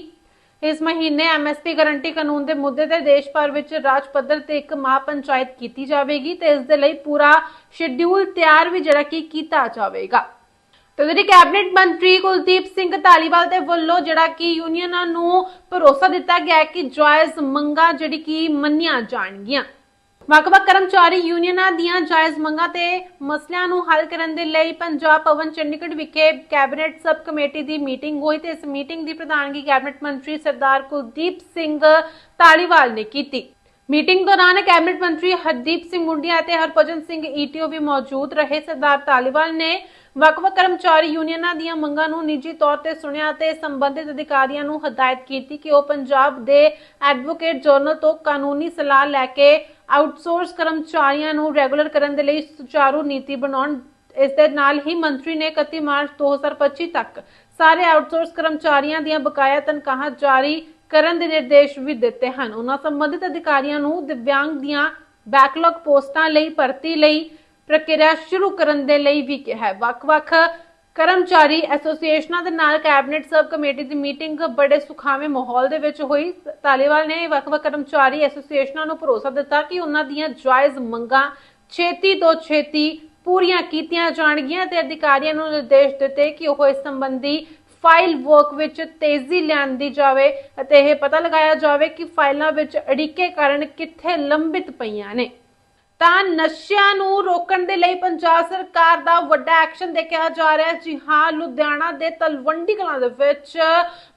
ਇਸ ਮਹੀਨੇ ਐਮਐਸਪੀ ਗਾਰੰਟੀ ਕਾਨੂੰਨ ਦੇ ਮੁੱਦੇ ਤੇ ਦੇਸ਼ ਭਰ ਵਿੱਚ ਰਾਜ ਪੱਧਰ ਤੇ ਇੱਕ ਮਹਾਪੰਚਾਇਤ ਕੀਤੀ ਜਾਵੇਗੀ ਤੇ ਇਸ ਦੇ ਲਈ ਪੂਰਾ ਸ਼ਡਿਊਲ ਤਿਆਰ ਵੀ ਜਿਹੜਾ ਕਿ ਕੀਤਾ ਜਾਵੇਗਾ। ਤੇ ਜਿਹੜੀ ਕੈਬਨਿਟ ਮੰਤਰੀ ਕੁਲਦੀਪ ਸਿੰਘ ਧਾਲੀਵਾਲ ਦੇ ਵੱਲੋਂ ਜਿਹੜਾ ਕਿ ਯੂਨੀਅਨਾਂ ਨੂੰ ਭਰੋਸਾ ਦਿੱਤਾ ਗਿਆ ਹੈ ਕਿ ਜਾਇਜ਼ ਮੰਗਾਂ ਜਿਹੜੀ ਕਿ ਮੰਨੀਆਂ ਜਾਣਗੀਆਂ। ਵੱਖ-ਵੱਖ ਕਰਮਚਾਰੀ ਯੂਨੀਅਨਾਂ ਦੀਆਂ ਜਾਇਜ਼ ਮੰਗਾਂ ਤੇ ਮਸਲਿਆਂ ਨੂੰ ਹੱਲ ਕਰਨ ਦੇ ਲਈ ਪੰਜਾਬ ਭਵਨ ਚੰਡੀਗੜ੍ਹ ਵਿਖੇ ਕੈਬਨਿਟ ਸਬ ਕਮੇਟੀ ਦੀ ਮੀਟਿੰਗ ਹੋਈ ਤੇ ਇਸ ਮੀਟਿੰਗ ਦੀ ਪ੍ਰਧਾਨਗੀ ਕੈਬਨਿਟ ਮੰਤਰੀ ਸਰਦਾਰ ਕੁਲਦੀਪ ਸਿੰਘ ਧਾਲੀਵਾਲ ਨੇ ਕੀਤੀ। ਮੀਟਿੰਗ ਦੌਰਾਨ ਕੈਬਨਿਟ ਮੰਤਰੀ ਹਰਦੀਪ ਸਿੰਘ ਮੁੰਡੀਆ ਅਤੇ ਹਰਭਜਨ ਸਿੰਘ ਈਟੀਓ ਵੀ ਮੌਜੂਦ ਰਹੇ। ਸਰਦਾਰ ਧਾਲੀਵਾਲ ਨੇ ਵੱਖ-ਵੱਖ ਕਰਮਚਾਰੀ ਯੂਨੀਅਨਾਂ ਦੀਆਂ ਮੰਗਾਂ ਨੂੰ ਨਿੱਜੀ ਤੌਰ ਤੇ ਸੁਣਿਆ ਤੇ ਸੰਬੰਧਿਤ ਅਧਿਕਾਰੀਆਂ ਨੂੰ ਹਦਾਇਤ ਕੀਤੀ ਕਿ ਉਹ ਪੰਜਾਬ ਦੇ ਐਡਵੋਕੇਟ ਜਨਰਲ ਤੋਂ ਕਾਨੂੰਨੀ ਸਲਾਹ ਲੈ ਕੇ ਆਊਟਸੋਰਸ ਕਰਮਚਾਰੀਆਂ ਨੂੰ ਰੈਗੂਲਰ ਕਰਨ ਦੇ ਲਈ ਸੁਚਾਰੂ ਨੀਤੀ ਬਣਾਉਣ, ਇਸ ਦੇ ਨਾਲ ਹੀ ਮੰਤਰੀ ਨੇ 31 ਮਾਰਚ 2025 ਤੱਕ ਸਾਰੇ ਆਊਟਸੋਰਸ ਕਰਮਚਾਰੀਆਂ ਦੀਆਂ ਬਕਾਇਆ ਤਨਖਾਹਾਂ ਜਾਰੀ ਕਰਨ ਦੇ ਨਿਰਦੇਸ਼ ਵੀ ਦਿੱਤੇ ਹਨ। ਉਹਨਾਂ ਸੰਬੰਧਿਤ ਅਧਿਕਾਰੀਆਂ ਨੂੰ ਦਿਵਿਆਂਗ ਦੀਆਂ ਬੈਕਲੌਗ ਪੋਸਟਾਂ ਲਈ ਭਰਤੀ ਲਈ ਪ੍ਰਕਿਰਿਆ ਸ਼ੁਰੂ ਕਰਨ ਦੇ ਲਈ ਵੀ ਕਿਹਾ ਹੈ। ਵੱਖ-ਵੱਖ ਕਰਮਚਾਰੀ ਐਸੋਸੀਏਸ਼ਨਾਂ ਦੇ ਨਾਲ ਕੈਬਨਿਟ ਸਬ ਕਮੇਟੀ ਦੀ ਮੀਟਿੰਗ ਬੜੇ ਸੁਖਾਵੇਂ ਮਾਹੌਲ ਦੇ ਵਿੱਚ ਹੋਈ। ਤਾਲੀਵਾਲ ਨੇ ਵੱਖ-ਵੱਖ ਕਰਮਚਾਰੀ ਐਸੋਸੀਏਸ਼ਨਾਂ ਨੂੰ ਭਰੋਸਾ ਦਿੱਤਾ ਕਿ ਉਹਨਾਂ ਦੀਆਂ ਜਾਇਜ਼ ਮੰਗਾਂ ਛੇਤੀ ਤੋਂ ਛੇਤੀ ਪੂਰੀਆਂ ਕੀਤੀਆਂ ਜਾਣਗੀਆਂ ਤੇ ਅਧਿਕਾਰੀਆਂ ਨੂੰ ਨਿਰਦੇਸ਼ ਦਿੱਤੇ ਕਿ ਉਹ ਇਸ ਸੰਬੰਧੀ ਫਾਈਲ ਵਰਕ ਵਿੱਚ ਤੇਜ਼ੀ ਲਿਆਂਦੀ ਜਾਵੇ ਅਤੇ ਇਹ ਪਤਾ ਲਗਾਇਆ ਜਾਵੇ ਕਿ ਫਾਈਲਾਂ ਵਿੱਚ ਅੜਿੱਕੇ ਕਾਰਨ ਕਿੱਥੇ ਲੰਬਿਤ ਪਈਆਂ ਨੇ। ਤਾਂ ਨਸ਼ਿਆਂ ਨੂੰ ਰੋਕਣ ਦੇ ਲਈ ਪੰਜਾਬ ਸਰਕਾਰ ਦਾ ਵੱਡਾ ਐਕਸ਼ਨ ਦੇਖਿਆ ਜਾ ਰਿਹਾ ਹੈ। ਜੀ ਹਾਂ, ਲੁਧਿਆਣਾ ਦੇ ਤਲਵੰਡੀ ਕਲਾਂ ਦੇ ਵਿੱਚ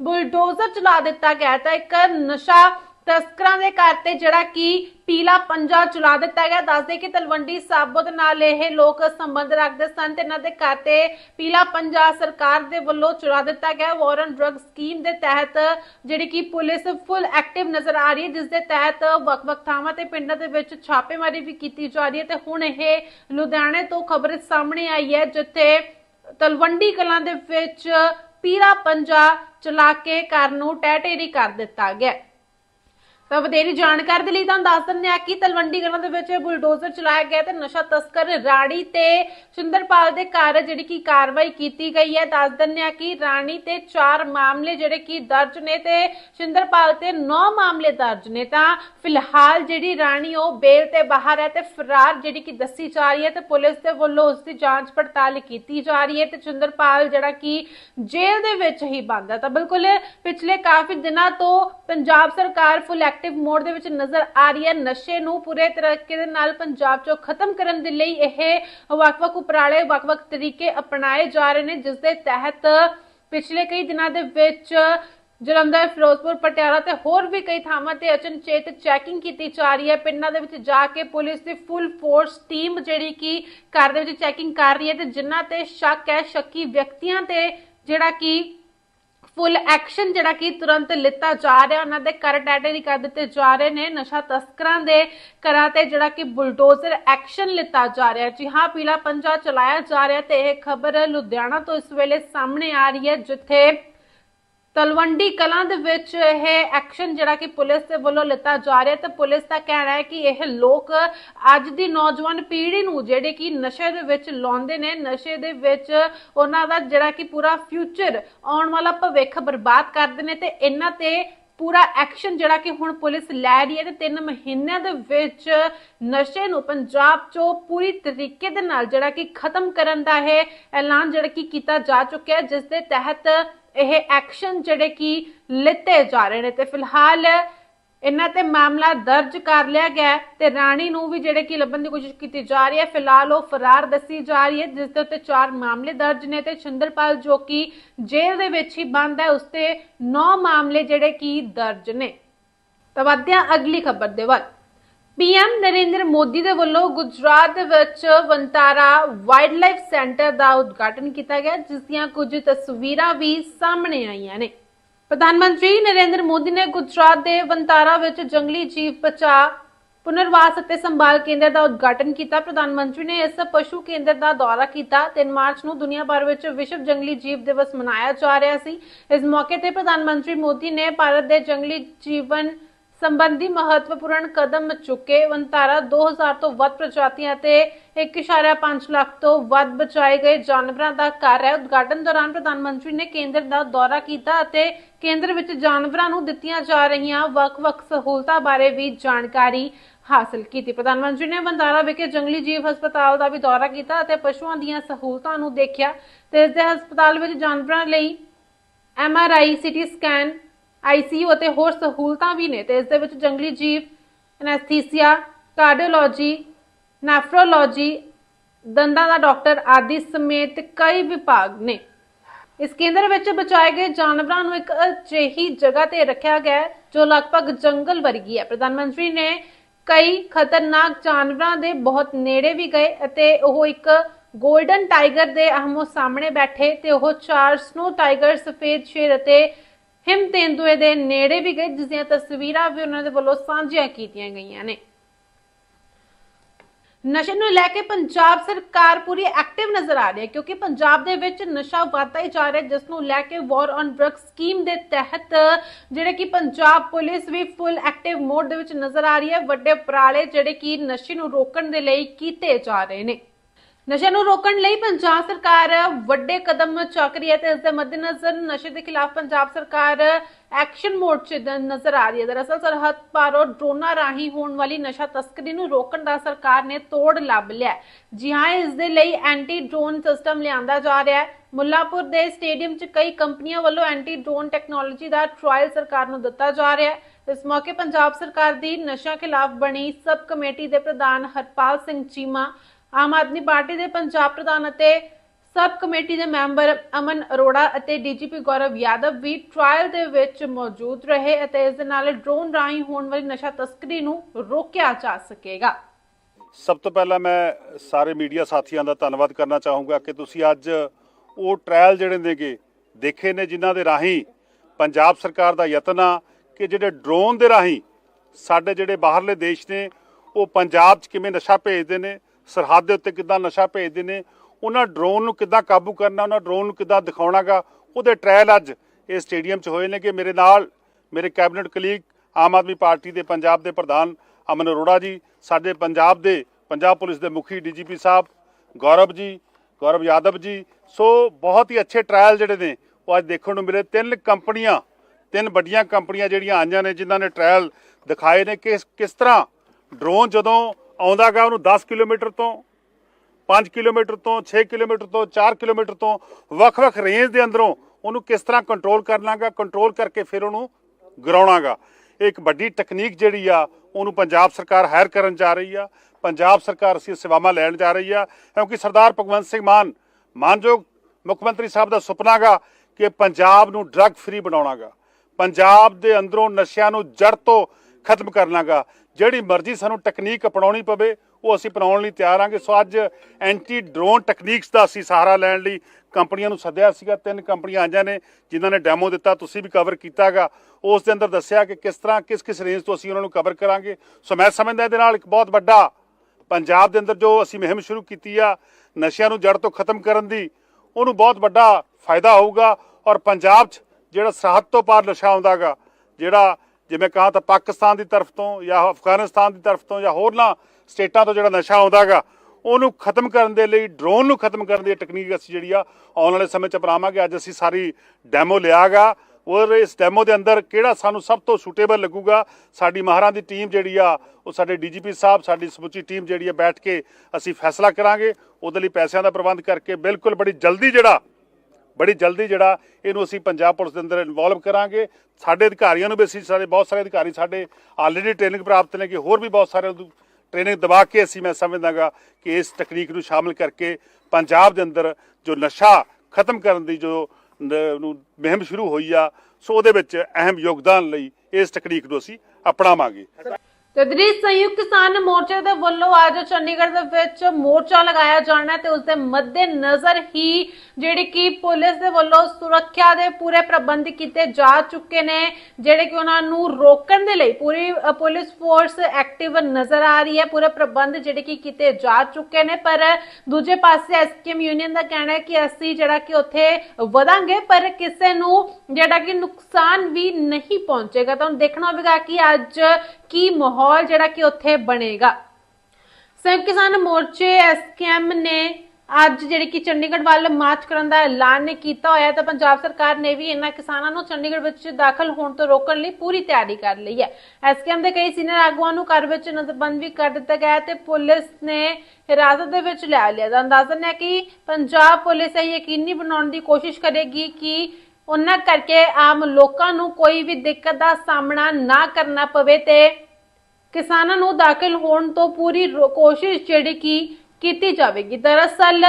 ਬੁਲਡੋਜ਼ਰ ਚਲਾ ਦਿੱਤਾ ਗਿਆ ਤਾਂ ਇੱਕ ਨਸ਼ਾ ਤਸਕਰਾਂ ਦੇ ਘਰ ਤੇ ਜਿਹੜਾ ਕਿ ਪੀਲਾ ਪੰਜਾ ਚਲਾ ਦਿੱਤਾ ਗਿਆ। ਦੱਸਦੇ ਕਿ ਤਲਵੰਡੀ ਸਾਬੋ ਦੇ ਨਾਲ ਇਹ ਲੋਕ ਸੰਬੰਧ ਰੱਖਦੇ ਸਨ ਤੇ ਇਹਨਾਂ ਦੇ ਘਰ ਤੇ ਪੀਲਾ ਪੰਜਾ ਸਰਕਾਰ ਦੇ ਵੱਲੋਂ ਚਲਾ ਦਿੱਤਾ ਗਿਆ। ਵਾਰਨ ਡਰੱਗ ਸਕੀਮ ਦੇ ਤਹਿਤ ਜਿਹੜੀ ਕਿ ਪੁਲਿਸ ਫੁੱਲ ਐਕਟਿਵ ਨਜ਼ਰ ਆ ਰਹੀ ਹੈ, ਜਿਸ ਦੇ ਤਹਿਤ ਵੱਖ-ਵੱਖ ਥਾਵਾਂ ਤੇ ਪਿੰਡਾਂ ਦੇ ਵਿੱਚ ਛਾਪੇਮਾਰੀ ਵੀ ਕੀਤੀ ਜਾ ਰਹੀ ਹੈ ਤੇ ਹੁਣ ਇਹ ਲੁਧਿਆਣੇ ਤੋਂ ਖਬਰ ਸਾਹਮਣੇ ਆਈ ਹੈ, ਜਿੱਥੇ ਤਲਵੰਡੀ ਕਲਾਂ ਦੇ ਵਿੱਚ ਪੀਲਾ ਪੰਜਾ ਚਲਾ ਕੇ ਘਰ ਨੂੰ ਟਹਿ-ਟੇਰੀ ਕਰ ਦਿੱਤਾ ਗਿਆ। ਤਾਂ ਵਧੇਰੀ ਜਾਣਕਾਰੀ ਦੇ ਲਈ ਤੁਹਾਨੂੰ ਦੱਸ ਦਿੰਦੇ ਆ ਕਿ ਤਲਵੰਡੀ ਗਰਾਂ ਦੇ ਵਿੱਚ ਬੁਲਡੋਜ਼ਰ ਚਲਾਇਆ ਗਿਆ ਤੇ ਨਸ਼ਾ ਤਸਕਰ ਰਾਣੀ ਤੇ ਸੁੰਦਰਪਾਲ ਦੇ ਘਰ ਜਿਹੜੀ ਕਿ ਕਾਰਵਾਈ ਕੀਤੀ ਗਈ ਹੈ। ਦੱਸ ਦਿੰਦੇ ਆ ਕਿ ਰਾਣੀ ਤੇ 4 ਮਾਮਲੇ ਜਿਹੜੇ ਕਿ ਦਰਜ ਨੇ ਤੇ ਸੁੰਦਰਪਾਲ ਤੇ 9 ਮਾਮਲੇ ਦਰਜ ਨੇ। ਤਾਂ ਫਿਲਹਾਲ ਜਿਹੜੀ ਰਾਣੀ ਉਹ ਬੇਲ ਤੇ ਬਾਹਰ ਹੈ ਤੇ ਫਰਾਰ ਜਿਹੜੀ ਕਿ ਦੱਸੀ ਜਾ ਰਹੀ ਹੈ ਤੇ ਪੁਲਿਸ ਦੇ ਵੱਲੋਂ ਉਸ ਦੀ ਜਾਂਚ ਪੜਤਾਲ ਕੀਤੀ ਜਾ ਰਹੀ ਹੈ ਤੇ ਸੁੰਦਰਪਾਲ ਜਿਹੜਾ ਕਿ ਜੇਲ੍ਹ ਦੇ ਵਿੱਚ ਹੀ ਬੰਦ ਹੈ। ਤਾਂ ਬਿਲਕੁਲ ਪਿਛਲੇ ਕਾਫੀ ਦਿਨਾਂ ਤੋਂ ਪੰਜਾਬ ਸਰਕਾਰ ਫੁੱਲ ਐਕਟਿਵ ਮੋਡ ਦੇ ਵਿੱਚ ਨਜ਼ਰ ਆ ਰਹੀ ਹੈ। ਨਸ਼ੇ ਨੂੰ ਪੂਰੇ ਤਰੀਕੇ ਦੇ ਨਾਲ ਪੰਜਾਬ ਚੋਂ ਖਤਮ ਕਰਨ ਦੇ ਲਈ ਇਹ ਵੱਖ-ਵੱਖ ਉਪਰਾਲੇ, ਵੱਖ-ਵੱਖ ਤਰੀਕੇ ਅਪਣਾਏ ਜਾ ਰਹੇ ਨੇ ਜਿਸ ਦੇ ਤਹਿਤ ਪਿਛਲੇ ਕਈ ਦਿਨਾਂ ਦੇ ਵਿੱਚ ਜਲੰਧਰ, ਫਿਰੋਜ਼ਪੁਰ, ਪਟਿਆਲਾ ਤੇ ਹੋਰ ਵੀ ਕਈ ਥਾਵਾਂ ਤੇ ਅਚਨਚੇਤ ਚੈਕਿੰਗ ਕੀਤੀ ਜਾ ਰਹੀ ਹੈ। ਪਿੰਡਾਂ ਦੇ ਵਿੱਚ ਜਾ ਕੇ ਪੁਲਿਸ ਦੀ ਫੁੱਲ ਫੋਰਸ ਟੀਮ ਜਿਹੜੀ ਕਿ ਘਰ ਦੇ ਵਿੱਚ ਚੈਕਿੰਗ ਕਰ ਰਹੀ ਹੈ ਤੇ ਜਿਨ੍ਹਾਂ ਤੇ ਸ਼ੱਕ ਹੈ, ਸ਼ੱਕੀ ਵਿਅਕਤੀਆਂ ਤੇ ਜਿਹੜਾ ਕਿ ਫੁੱਲ ਐਕਸ਼ਨ ਜਿਹੜਾ ਕਿ ਤੁਰੰਤ ਲਿੱਤਾ ਜਾ ਰਿਹਾ, ਉਹਨਾਂ ਦੇ ਕਰ ਟੈਟਰੀ ਕਰ ਦਿੱਤੇ ਜਾ ਰਹੇ ਨੇ, ਨਸ਼ਾ ਤਸਕਰਾਂ ਦੇ ਘਰਾਂ ਤੇ ਜਿਹੜਾ ਕਿ ਬੁਲਡੋਜ਼ਰ ਐਕਸ਼ਨ ਲਿੱਤਾ ਜਾ ਰਿਹਾ ਜੀ ਹਾਂ, ਪੀਲਾ ਪੰਜਾ ਚਲਾਇਆ ਜਾ ਰਿਹਾ ਤੇ ਇਹ ਖਬਰ ਲੁਧਿਆਣਾ ਤੋਂ ਇਸ ਵੇਲੇ ਸਾਹਮਣੇ ਆ ਰਹੀ ਹੈ, ਜਿੱਥੇ ਤਲਵੰਡੀ ਕਲਾਂ ਦੇ ਵਿੱਚ ਇਹ ਐਕਸ਼ਨ ਜਿਹੜਾ ਕਿ ਪੁਲਿਸ ਦੇ ਵੱਲੋਂ ਲਿੱਤਾ ਜਾ ਰਿਹਾ ਤੇ ਪੁਲਿਸ ਦਾ ਕਹਿਣਾ ਹੈ ਕਿ ਇਹ ਲੋਕ ਅੱਜ ਦੀ ਨੌਜਵਾਨ ਪੀੜ੍ਹੀ ਨੂੰ ਜਿਹੜੇ ਕਿ ਨਸ਼ੇ ਦੇ ਵਿੱਚ ਲਾਉਂਦੇ ਨੇ, ਨਸ਼ੇ ਦੇ ਵਿੱਚ ਉਹਨਾਂ ਦਾ ਜਿਹੜਾ ਕਿ ਪੂਰਾ ਫਿਊਚਰ ਆਉਣ ਵਾਲਾ ਭਵਿੱਖ ਬਰਬਾਦ ਕਰਦੇ ਨੇ ਤੇ ਇਹਨਾਂ ਤੇ ਪੂਰਾ ਐਕਸ਼ਨ ਜਿਹੜਾ ਕਿ ਹੁਣ ਪੁਲਿਸ ਲੈ ਰਹੀ ਹੈ ਤੇ 3 ਮਹੀਨਿਆਂ ਦੇ ਵਿੱਚ ਨਸ਼ੇ ਨੂੰ ਪੰਜਾਬ 'ਚੋਂ ਪੂਰੀ ਤਰੀਕੇ ਦੇ ਨਾਲ ਜਿਹੜਾ ਕਿ ਖਤਮ ਕਰਨ ਦਾ ਹੈ ਐਲਾਨ ਜਿਹੜਾ ਕਿ ਕੀਤਾ ਜਾ ਚੁੱਕਿਆ ਜਿਸ ਦੇ ਤਹਿਤ ਇਹ ਐਕਸ਼ਨ ਜਿਹੜੇ ਕਿ ਲਿੱਤੇ ਜਾ ਰਹੇ ਨੇ ਤੇ ਫਿਲਹਾਲ ਇਹਨਾਂ ਤੇ ਮਾਮਲਾ ਦਰਜ ਕਰ ਲਿਆ ਗਿਆ ਤੇ ਰਾਣੀ ਨੂੰ ਵੀ ਜਿਹੜੇ ਕਿ ਲੱਭਣ ਦੀ ਕੋਸ਼ਿਸ਼ ਕੀਤੀ ਜਾ ਰਹੀ ਹੈ। ਫਿਲਹਾਲ ਉਹ ਫਰਾਰ ਦੱਸੀ ਜਾ ਰਹੀ ਹੈ, ਜਿਸ ਦੇ ਉੱਤੇ ਚਾਰ ਮਾਮਲੇ ਦਰਜ ਨੇ ਤੇ ਛਿੰਦਰਪਾਲ ਜੋ ਕਿ ਜੇਲ੍ਹ ਦੇ ਵਿੱਚ ਹੀ ਬੰਦ ਹੈ, ਉਸ ਤੇ 9 ਮਾਮਲੇ ਜਿਹੜੇ ਕਿ ਦਰਜ ਨੇ। ਤਾਂ ਵਧਦੇ ਅਗਲੀ ਖਬਰ ਦੇ ਵੱਲ। ਪੀਐਮ ਨਰਿੰਦਰ ਮੋਦੀ ਦੇ ਵੱਲੋਂ ਗੁਜਰਾਤ ਦੇ ਵਿੱਚ ਵੰਤਾਰਾ ਵਾਈਲਡਲਾਈਫ ਸੈਂਟਰ ਦਾ ਉਦਘਾਟਨ ਕੀਤਾ ਗਿਆ, ਜਿਸ ਦੀਆਂ ਕੁਝ ਤਸਵੀਰਾਂ ਵੀ ਸਾਹਮਣੇ ਆਈਆਂ ਨੇ। ਪ੍ਰਧਾਨ ਮੰਤਰੀ ਨਰਿੰਦਰ ਮੋਦੀ ਨੇ ਗੁਜਰਾਤ ਦੇ ਵੰਤਾਰਾ ਵਿੱਚ ਜੰਗਲੀ ਜੀਵ ਬਚਾਅ, ਪੁਨਰਵਾਸ ਅਤੇ ਸੰਭਾਲ ਕੇਂਦਰ ਦਾ ਉਦਘਾਟਨ ਕੀਤਾ। ਪ੍ਰਧਾਨ ਮੰਤਰੀ ਨੇ ਇਸ ਪਸ਼ੂ ਕੇਂਦਰ ਦਾ ਦੌਰਾ ਕੀਤਾ। 3 ਮਾਰਚ ਨੂੰ ਦੁਨੀਆ ਭਰ ਵਿੱਚ ਵਿਸ਼ਵ ਜੰਗਲੀ ਜੀਵ ਦਿਵਸ ਮਨਾਇਆ ਜਾ ਰਿਹਾ ਸੀ। ਇਸ ਮੌਕੇ ਤੇ ਪ੍ਰਧਾਨ ਮੰਤਰੀ ਮੋਦੀ ਨੇ ਭਾਰਤ ਦੇ ਜੰਗਲੀ ਜੀਵਨ ਸੰਬੰਧੀ ਮਹੱਤਵਪੂਰਨ ਕਦਮ ਚੁੱਕੇ। ਵੰਤਾਰਾ 2000 ਤੋਂ ਵੱਧ ਪ੍ਰਜਾਤੀਆਂ ਤੇ 1.5 ਲੱਖ ਤੋਂ ਵੱਧ ਬਚਾਏ ਗਏ ਜਾਨਵਰਾਂ ਦਾ ਘਰ ਹੈ। ਉਦਘਾਟਨ ਦੌਰਾਨ ਪ੍ਰਧਾਨ ਮੰਤਰੀ ਨੇ ਕੇਂਦਰ ਦਾ ਦੌਰਾ ਕੀਤਾ ਅਤੇ ਕੇਂਦਰ ਵਿੱਚ ਜਾਨਵਰਾਂ ਨੂੰ ਦਿੱਤੀਆਂ ਜਾ ਰਹੀਆਂ ਵੱਖ-ਵੱਖ ਸਹੂਲਤਾਂ ਬਾਰੇ ਵੀ ਜਾਣਕਾਰੀ ਹਾਸਲ ਕੀਤੀ। ਪ੍ਰਧਾਨ ਮੰਤਰੀ ਨੇ ਵੰਤਾਰਾ ਵਿਖੇ ਜੰਗਲੀ ਜੀਵ ਹਸਪਤਾਲ ਦਾ ਵੀ ਦੌਰਾ ਕੀਤਾ ਅਤੇ ਪਸ਼ੂਆਂ ਦੀਆਂ ਸਹੂਲਤਾਂ ਨੂੰ ਦੇਖਿਆ। ਤੇ ਇਸ ਦੇ ਹਸਪਤਾਲ ਵਿੱਚ ਜਾਨਵਰਾਂ ਲਈ M R I, CT scan ICU ਅਤੇ ਹੋਰ ਸਹੂਲਤਾਂ ਵੀ ਨੇ ਤੇ ਇਸ ਦੇ ਵਿੱਚ ਜੰਗਲੀ ਜੀਵ ਐਨੈਸਥੀਸੀਆ ਕਾਰਡੀਓਲੋਜੀ ਨੈਫਰੋਲੋਜੀ ਦੰਦਾਂ ਦਾ ਡਾਕਟਰ ਆਦਿ ਸਮੇਤ ਕਈ ਵਿਭਾਗ ਨੇ। ਇਸ ਕੇਂਦਰ ਵਿੱਚ ਬਚਾਏ ਗਏ ਜਾਨਵਰਾਂ ਨੂੰ ਇੱਕ ਅਜਿਹੀ ਜਗ੍ਹਾ ਤੇ ਰੱਖਿਆ ਗਿਆ ਜੋ ਲਗਭਗ ਜੰਗਲ ਵਰਗੀ ਹੈ। ਪ੍ਰਧਾਨ ਮੰਤਰੀ ਨੇ ਕਈ ਖਤਰਨਾਕ ਜਾਨਵਰਾਂ ਦੇ ਬਹੁਤ ਨੇੜੇ ਵੀ ਗਏ ਅਤੇ ਉਹ ਇੱਕ ਗੋਲਡਨ ਟਾਈਗਰ ਦੇ ਆਹਮੋ ਸਾਹਮਣੇ ਬੈਠੇ ਤੇ ਉਹ ਚਾਰ ਸਨੋ ਟਾਈਗਰ, ਸਫੇਦ ਸ਼ੇਰ ਅਤੇ ਹਿਮ ਤੇਂਦੂਏ ਦੇ ਨੇੜੇ ਵੀ ਗਏ ਜਿਸ ਦੀਆਂ ਤਸਵੀਰਾਂ ਵੀ ਉਹਨਾਂ ਦੇ ਵੱਲੋਂ ਸਾਂਝੀਆਂ ਕੀਤੀਆਂ ਗਈਆਂ ਨੇ। ਨਸ਼ੇ ਨੂੰ ਲੈ ਕੇ ਪੰਜਾਬ ਸਰਕਾਰ ਪੂਰੀ ਐਕਟਿਵ ਨਜ਼ਰ ਆ ਰਹੀ ਹੈ, ਕਿਉਂਕਿ ਪੰਜਾਬ ਦੇ ਵਿੱਚ ਨਸ਼ਾ ਵਧਦਾ ਹੀ ਜਾ ਰਿਹਾ ਜਿਸ ਨੂੰ ਲੈ ਕੇ ਵਾਰ ਔਨ ਡਰੱਗ ਸਕੀਮ ਦੇ ਤਹਿਤ, ਜਿਹੜੇ ਕਿ ਪੰਜਾਬ ਪੁਲਿਸ ਵੀ ਫੁੱਲ ਐਕਟਿਵ ਮੋਡ ਦੇ ਵਿੱਚ ਨਜ਼ਰ ਆ ਰਹੀ ਹੈ, ਵੱਡੇ ਉਪਰਾਲੇ ਜਿਹੜੇ ਕਿ ਨਸ਼ੇ ਨੂੰ ਰੋਕਣ ਦੇ ਲਈ ਕੀਤੇ ਜਾ ਰਹੇ ਨੇ। ਨਸ਼ੇ ਨੂੰ ਰੋਕਣ ਲਈ ਪੰਜਾਬ ਸਰਕਾਰ ਵੱਡੇ ਕਦਮ ਚੁੱਕ ਰਹੀ ਹੈ ਤੇ ਇਸ ਦੇ ਮੱਦੇਨਜ਼ਰ ਨਸ਼ੇ ਦੇ ਖਿਲਾਫ ਪੰਜਾਬ ਸਰਕਾਰ ਐਕਸ਼ਨ ਮੋਡ 'ਚ ਨਜ਼ਰ ਆ ਰਹੀ ਹੈ। ਦਰਅਸਲ ਸਰਹੱਦ ਪਾਰੋਂ ਡਰੋਨਾਂ ਰਾਹੀਂ ਹੋਣ ਵਾਲੀ ਨਸ਼ਾ ਤਸਕਰੀ ਨੂੰ ਰੋਕਣ ਦਾ ਸਰਕਾਰ ਨੇ ਤੋੜ ਲੱਭ ਲਿਆ ਜੀ ਹਾਂ, ਇਸ ਦੇ ਲਈ ਐਂਟੀ ਡਰੋਨ ਸਿਸਟਮ ਲਿਆਂਦਾ ਜਾ ਰਿਹਾ ਹੈ। ਮੁੱਲਾਪੁਰ ਦੇ ਸਟੇਡੀਅਮ 'ਚ ਕਈ ਕੰਪਨੀਆਂ ਵੱਲੋਂ ਐਂਟੀ ਡਰੋਨ ਟੈਕਨੋਲੋਜੀ ਦਾ ਟ੍ਰਾਇਲ ਸਰਕਾਰ ਨੂੰ ਦਿੱਤਾ ਜਾ ਰਿਹਾ ਹੈ। ਇਸ ਮੌਕੇ ਪੰਜਾਬ ਸਰਕਾਰ ਦੀ ਨਸ਼ਾ ਖਿਲਾਫ ਬਣੀ ਸਬ ਕਮੇਟੀ ਦੇ ਪ੍ਰਧਾਨ ਹਰਪਾਲ ਸਿੰਘ ਚੀਮਾ ਆਮ ਆਦਮੀ ਪਾਰਟੀ ਦੇ ਪੰਜਾਬ ਪ੍ਰਧਾਨ ਅਤੇ ਸਬ ਕਮੇਟੀ ਦੇ ਮੈਂਬਰ ਅਮਨ ਅਰੋੜਾ ਅਤੇ ਡੀਜੀਪੀ ਗੌਰਵ ਯਾਦਵ ਵੀ ਟ੍ਰਾਇਲ ਦੇ ਵਿੱਚ ਮੌਜੂਦ ਰਹੇ ਅਤੇ ਇਸ ਦੇ ਨਾਲ ਡਰੋਨ ਰਾਹੀਂ ਹੋਣ ਵਾਲੀ ਨਸ਼ਾ ਤਸਕਰੀ ਨੂੰ ਰੋਕਿਆ ਜਾ ਸਕੇਗਾ। ਸਭ ਤੋਂ ਪਹਿਲਾਂ ਮੈਂ ਸਾਰੇ ਮੀਡੀਆ ਸਾਥੀਆਂ ਦਾ ਧੰਨਵਾਦ ਕਰਨਾ ਚਾਹੂੰਗਾ ਕਿ ਤੁਸੀਂ ਅੱਜ ਉਹ ਟ੍ਰਾਇਲ ਜਿਹੜੇ ਨੇਗੇ, ਦੇਖੇ ਨੇ ਜਿਨ੍ਹਾਂ ਦੇ ਰਾਹੀਂ ਪੰਜਾਬ ਸਰਕਾਰ ਦਾ ਯਤਨ ਆ ਕਿ ਜਿਹੜੇ ਡਰੋਨ ਦੇ ਰਾਹੀਂ ਸਾਡੇ ਜਿਹੜੇ ਬਾਹਰਲੇ ਦੇਸ਼ ਨੇ, ਉਹ ਪੰਜਾਬ 'ਚ ਕਿਵੇਂ ਨਸ਼ਾ ਭੇਜਦੇ ਨੇ ਸਰਹੱਦ ਦੇ ਉੱਤੇ ਕਿੱਦਾਂ ਨਸ਼ਾ ਭੇਜਦੇ ਨੇ, ਉਹਨਾਂ ਡਰੋਨ ਨੂੰ ਕਿੱਦਾਂ ਕਾਬੂ ਕਰਨਾ, ਉਹਨਾਂ ਡਰੋਨ ਨੂੰ ਕਿੱਦਾਂ ਦਿਖਾਉਣਾਗਾ, ਉਹਦੇ ਟ੍ਰਾਇਲ ਅੱਜ ਇਹ ਸਟੇਡੀਅਮ 'ਚ ਹੋਏ ਨੇ ਕਿ ਮੇਰੇ ਨਾਲ ਮੇਰੇ cabinet colleague Aam Aadmi Party ਦੇ ਪੰਜਾਬ ਦੇ ਪ੍ਰਧਾਨ ਅਮਨ ਅਰੋੜਾ ਜੀ, ਸਾਡੇ ਪੰਜਾਬ ਦੇ ਪੰਜਾਬ ਪੁਲਿਸ ਦੇ ਮੁਖੀ ਡੀਜੀਪੀ ਸਾਹਿਬ, ਗੌਰਵ ਜੀ, ਗੌਰਵ ਯਾਦਵ ਜੀ, ਸੋ ਬਹੁਤ ਹੀ ਅੱਛੇ ਟ੍ਰਾਇਲ ਜਿਹੜੇ ਨੇ, ਉਹ ਅੱਜ ਦੇਖਣ ਨੂੰ ਮਿਲੇ। ਤਿੰਨ ਕੰਪਨੀਆਂ, ਤਿੰਨ ਵੱਡੀਆਂ ਕੰਪਨੀਆਂ ਜਿਹੜੀਆਂ ਆਈਆਂ ਨੇ, ਜਿਨ੍ਹਾਂ ਨੇ ਟ੍ਰਾਇਲ ਦਿਖਾਏ ਨੇ ਕਿ ਕਿਸ ਤਰ੍ਹਾਂ ਡਰੋਨ ਜਦੋਂ ਆਉਂਦਾਗਾ ਉਹਨੂੰ 10 ਕਿਲੋਮੀਟਰ ਤੋਂ 5 ਕਿਲੋਮੀਟਰ ਤੋਂ 6 ਕਿਲੋਮੀਟਰ ਤੋਂ 4 ਕਿਲੋਮੀਟਰ ਤੋਂ, ਵੱਖ-ਵੱਖ ਰੇਂਜ ਦੇ ਅੰਦਰੋਂ ਉਹਨੂੰ ਕਿਸ ਤਰ੍ਹਾਂ ਕੰਟਰੋਲ ਕਰਨਾਗਾ ਕੰਟਰੋਲ ਕਰਕੇ ਫਿਰ ਉਹਨੂੰ ਗਿਰਾਉਣਾਗਾ ਇਹ ਇੱਕ ਵੱਡੀ ਟੈਕਨੀਕ ਜਿਹੜੀ ਆ, ਉਹਨੂੰ ਪੰਜਾਬ ਸਰਕਾਰ ਹਾਇਰ ਕਰਨ ਜਾ ਰਹੀ ਆ। ਪੰਜਾਬ ਸਰਕਾਰ ਅਸੀਂ ਸੇਵਾਵਾਂ ਲੈਣ ਜਾ ਰਹੀ ਆ, ਕਿਉਂਕਿ ਸਰਦਾਰ ਭਗਵੰਤ ਸਿੰਘ ਮਾਨ, ਮਾਨਯੋਗ ਮੁੱਖ ਮੰਤਰੀ ਸਾਹਿਬ ਦਾ ਸੁਪਨਾਗਾ ਕਿ ਪੰਜਾਬ ਨੂੰ ਡਰੱਗ ਫ੍ਰੀ ਬਣਾਉਣਾਗਾ ਪੰਜਾਬ ਦੇ ਅੰਦਰੋਂ ਨਸ਼ਿਆਂ ਨੂੰ ਜੜ ਤੋਂ ਖਤਮ ਕਰਨਾਗਾ। ਜਿਹੜੀ ਮਰਜ਼ੀ ਸਾਨੂੰ ਟੈਕਨੀਕ ਅਪਣਾਉਣੀ ਪਵੇ, ਉਹ ਅਸੀਂ ਅਪਣਾਉਣ ਲਈ ਤਿਆਰ ਆਂਗੇ ਸੋ ਅੱਜ ਐਂਟੀ ਡਰੋਨ ਟੈਕਨੀਕਸ ਦਾ ਅਸੀਂ ਸਹਾਰਾ ਲੈਣ ਲਈ ਕੰਪਨੀਆਂ ਨੂੰ ਸੱਦਿਆ ਸੀਗਾ। ਤਿੰਨ ਕੰਪਨੀਆਂ ਆਈਆਂ ਨੇ, ਜਿਨ੍ਹਾਂ ਨੇ ਡੈਮੋ ਦਿੱਤਾ, ਤੁਸੀਂ ਵੀ ਕਵਰ ਕੀਤਾਗਾ। ਉਸ ਦੇ ਅੰਦਰ ਦੱਸਿਆ ਕਿ ਕਿਸ ਤਰ੍ਹਾਂ ਕਿਸ ਕਿਸ ਰੇਂਜ ਤੋਂ ਅਸੀਂ ਉਹਨਾਂ ਨੂੰ ਕਵਰ ਕਰਾਂਗੇ। ਸੋ ਮੈਂ ਸਮਝਦਾ ਇਹਦੇ ਨਾਲ ਇੱਕ ਬਹੁਤ ਵੱਡਾ ਪੰਜਾਬ ਦੇ ਅੰਦਰ ਜੋ ਅਸੀਂ ਮੁਹਿੰਮ ਸ਼ੁਰੂ ਕੀਤੀ ਆ, ਨਸ਼ਿਆਂ ਨੂੰ ਜੜ ਤੋਂ ਖਤਮ ਕਰਨ ਦੀ, ਉਹਨੂੰ ਬਹੁਤ ਵੱਡਾ ਫਾਇਦਾ ਹੋਊਗਾ। ਔਰ ਪੰਜਾਬ 'ਚ ਜਿਹੜਾ ਸਰਹੱਦ ਤੋਂ ਪਾਰ ਨਸ਼ਾ ਆਉਂਦਾਗਾ, ਜਿਹੜਾ ਜਿਵੇਂ ਕਹਾਂ ਤਾਂ ਪਾਕਿਸਤਾਨ ਦੀ ਤਰਫ ਤੋਂ ਜਾਂ ਅਫਗਾਨਿਸਤਾਨ ਦੀ ਤਰਫ ਤੋਂ ਜਾਂ ਹੋਰਨਾਂ ਸਟੇਟਾਂ ਤੋਂ ਜਿਹੜਾ ਨਸ਼ਾ ਆਉਂਦਾਗਾ ਉਹਨੂੰ ਖਤਮ ਕਰਨ ਦੇ ਲਈ, ਡਰੋਨ ਨੂੰ ਖਤਮ ਕਰਨ ਦੀ ਟੈਕਨੀਕ ਅਸੀਂ ਜਿਹੜੀ ਆ ਆਉਣ ਵਾਲੇ ਸਮੇਂ 'ਚ ਅਪਣਾਵਾਂਗੇ। ਅੱਜ ਅਸੀਂ ਸਾਰੀ ਡੈਮੋ ਲਿਆਗਾ ਔਰ ਇਸ ਡੈਮੋ ਦੇ ਅੰਦਰ ਕਿਹੜਾ ਸਾਨੂੰ ਸਭ ਤੋਂ ਸੂਟੇਬਲ ਲੱਗੂਗਾ? ਸਾਡੀ ਮਹਾਰਾਂ ਦੀ ਟੀਮ ਜਿਹੜੀ ਆ, ਉਹ ਸਾਡੇ ਡੀਜੀਪੀ ਸਾਹਿਬ, ਸਾਡੀ ਸਮੁੱਚੀ ਟੀਮ ਜਿਹੜੀ ਆ ਬੈਠ ਕੇ ਅਸੀਂ ਫੈਸਲਾ ਕਰਾਂਗੇ। ਉਹਦੇ ਲਈ ਪੈਸਿਆਂ ਦਾ ਪ੍ਰਬੰਧ ਕਰਕੇ ਬਿਲਕੁਲ ਬੜੀ ਜਲਦੀ ਜਿਹੜਾ ਬੜੀ ਜਲਦੀ ਜਿਹੜਾ ਇਹਨੂੰ ਅਸੀਂ ਪੰਜਾਬ ਪੁਲਿਸ ਦੇ ਅੰਦਰ ਇਨਵੋਲਵ ਕਰਾਂਗੇ। ਸਾਡੇ ਅਧਿਕਾਰੀਆਂ ਨੂੰ ਵੀ ਅਸੀਂ ਸਾਡੇ ਬਹੁਤ ਸਾਰੇ ਅਧਿਕਾਰੀ ਸਾਡੇ ਆਲਰੇਡੀ ਟ੍ਰੇਨਿੰਗ ਪ੍ਰਾਪਤ ਨੇ ਕਿ ਹੋਰ ਵੀ ਬਹੁਤ ਸਾਰੇ ਟ੍ਰੇਨਿੰਗ ਦਵਾ ਕੇ ਅਸੀਂ ਮੈਂ ਸਮਝਦਾਗਾ ਕਿ ਇਸ ਤਕਨੀਕ ਨੂੰ ਸ਼ਾਮਲ ਕਰਕੇ ਪੰਜਾਬ ਦੇ ਅੰਦਰ ਜੋ ਨਸ਼ਾ ਖਤਮ ਕਰਨ ਦੀ ਜੋ ਨੂੰ ਮੁਹਿੰਮ ਸ਼ੁਰੂ ਹੋਈ ਆ, ਸੋ ਉਹਦੇ ਵਿੱਚ ਅਹਿਮ ਯੋਗਦਾਨ ਲਈ ਇਸ ਤਕਨੀਕ ਨੂੰ ਅਸੀਂ ਅਪਣਾਵਾਂਗੇ। ਤੇ ਸੰਯੁਕਤ ਕਿਸਾਨ ਮੋਰਚੇ ਦੇ ਵੱਲੋਂ ਅੱਜ ਚੰਡੀਗੜ੍ਹ ਦੇ ਵਿੱਚ ਮੋਰਚਾ ਲਗਾਇਆ ਜਾਣਾ ਤੇ ਉਸ ਦੇ ਮੱਦੇ ਨਜ਼ਰ ਹੀ ਜਿਹੜੀ ਕਿ ਪੁਲਿਸ ਦੇ ਵੱਲੋਂ ਸੁਰੱਖਿਆ ਦੇ ਪੂਰੇ ਪ੍ਰਬੰਧ ਕੀਤੇ ਜਾ ਚੁੱਕੇ ਨੇ, ਜਿਹੜੇ ਕਿ ਉਹਨਾਂ ਨੂੰ ਰੋਕਣ ਦੇ ਲਈ ਪੂਰੀ ਪੁਲਿਸ ਫੋਰਸ ਐਕਟਿਵ ਨਜ਼ਰ ਆ ਰਹੀ ਹੈ। ਪੂਰੇ ਪ੍ਰਬੰਧ ਜਿਹੜੇ ਕਿ ਕੀਤੇ ਜਾ ਚੁੱਕੇ ਨੇ, ਪਰ ਦੂਜੇ ਪਾਸੇ ਐਸਕੇਐਮ ਯੂਨੀਅਨ ਦਾ ਕਹਿਣਾ ਹੈ ਕਿ ਅਸੀਂ ਜਿਹੜਾ ਕਿ ਉੱਥੇ ਵਧਾਂਗੇ, ਪਰ ਕਿਸੇ ਨੂੰ ਜਿਹੜਾ ਕਿ ਨੁਕਸਾਨ ਵੀ ਨਹੀਂ ਪਹੁੰਚੇਗਾ। ਤਾਂ ਹੁਣ ਦੇਖਣਾ ਹੋਵੇਗਾ ਕਿ ਅੱਜ ਕੀ ਮਾਹੌਲ ਜਿਹੜਾ ਕਿ ਉੱਥੇ ਬਣੇਗਾ? ਸੰਯੁਕਤ ਕਿਸਾਨ ਮੋਰਚੇ ਐਸਕੇਐਮ ਨੇ ਅੱਜ ਜਿਹੜੀ ਕਿ ਚੰਡੀਗੜ੍ਹ ਵੱਲ ਮਾਰਚ ਕਰਨ ਦਾ ਐਲਾਨ ਕੀਤਾ ਹੋਇਆ ਤਾਂ ਪੰਜਾਬ ਸਰਕਾਰ ਨੇ ਵੀ ਇਹਨਾਂ ਕਿਸਾਨਾਂ ਨੂੰ ਚੰਡੀਗੜ੍ਹ ਵਿੱਚ ਦਾਖਲ ਹੋਣ ਤੋਂ ਰੋਕਣ ਲਈ ਪੂਰੀ ਤਿਆਰੀ ਕਰ ਲਈ ਹੈ। ਐਸਕੇਐਮ ਦੇ ਕਈ ਸੀਨੀਅਰ ਆਗੂਆਂ ਨੂੰ ਘਰ ਵਿੱਚ ਨਜ਼ਰਬੰਦ ਵੀ ਕਰ ਦਿੱਤਾ ਗਿਆ ਤੇ ਪੁਲਿਸ ਨੇ ਹਿਰਾਸਤ ਦੇ ਵਿੱਚ ਲੈ ਲਿਆ। ਦਾ ਅੰਦਾਜ਼ਨ ਹੈ ਕਿ ਪੰਜਾਬ ਪੁਲਿਸ ਇਹ ਯਕੀਨੀ ਬਣਾਉਣ ਦੀ ਕੋਸ਼ਿਸ਼ ਕਰੇਗੀ ਕਿ ਉਹਨਾਂ ਕਰਕੇ ਆਮ ਲੋਕਾਂ ਨੂੰ ਕੋਈ ਵੀ ਦਿੱਕਤ ਦਾ ਸਾਹਮਣਾ ਨਾ ਕਰਨਾ ਪਵੇ ਤੇ ਕਿਸਾਨਾਂ ਨੂੰ ਦਾਖਲ ਹੋਣ ਤੋਂ ਪੂਰੀ ਕੋਸ਼ਿਸ਼ ਜਿਹੜੀ ਕਿ ਕੀਤੀ ਜਾਵੇਗੀ। ਦਰਅਸਲ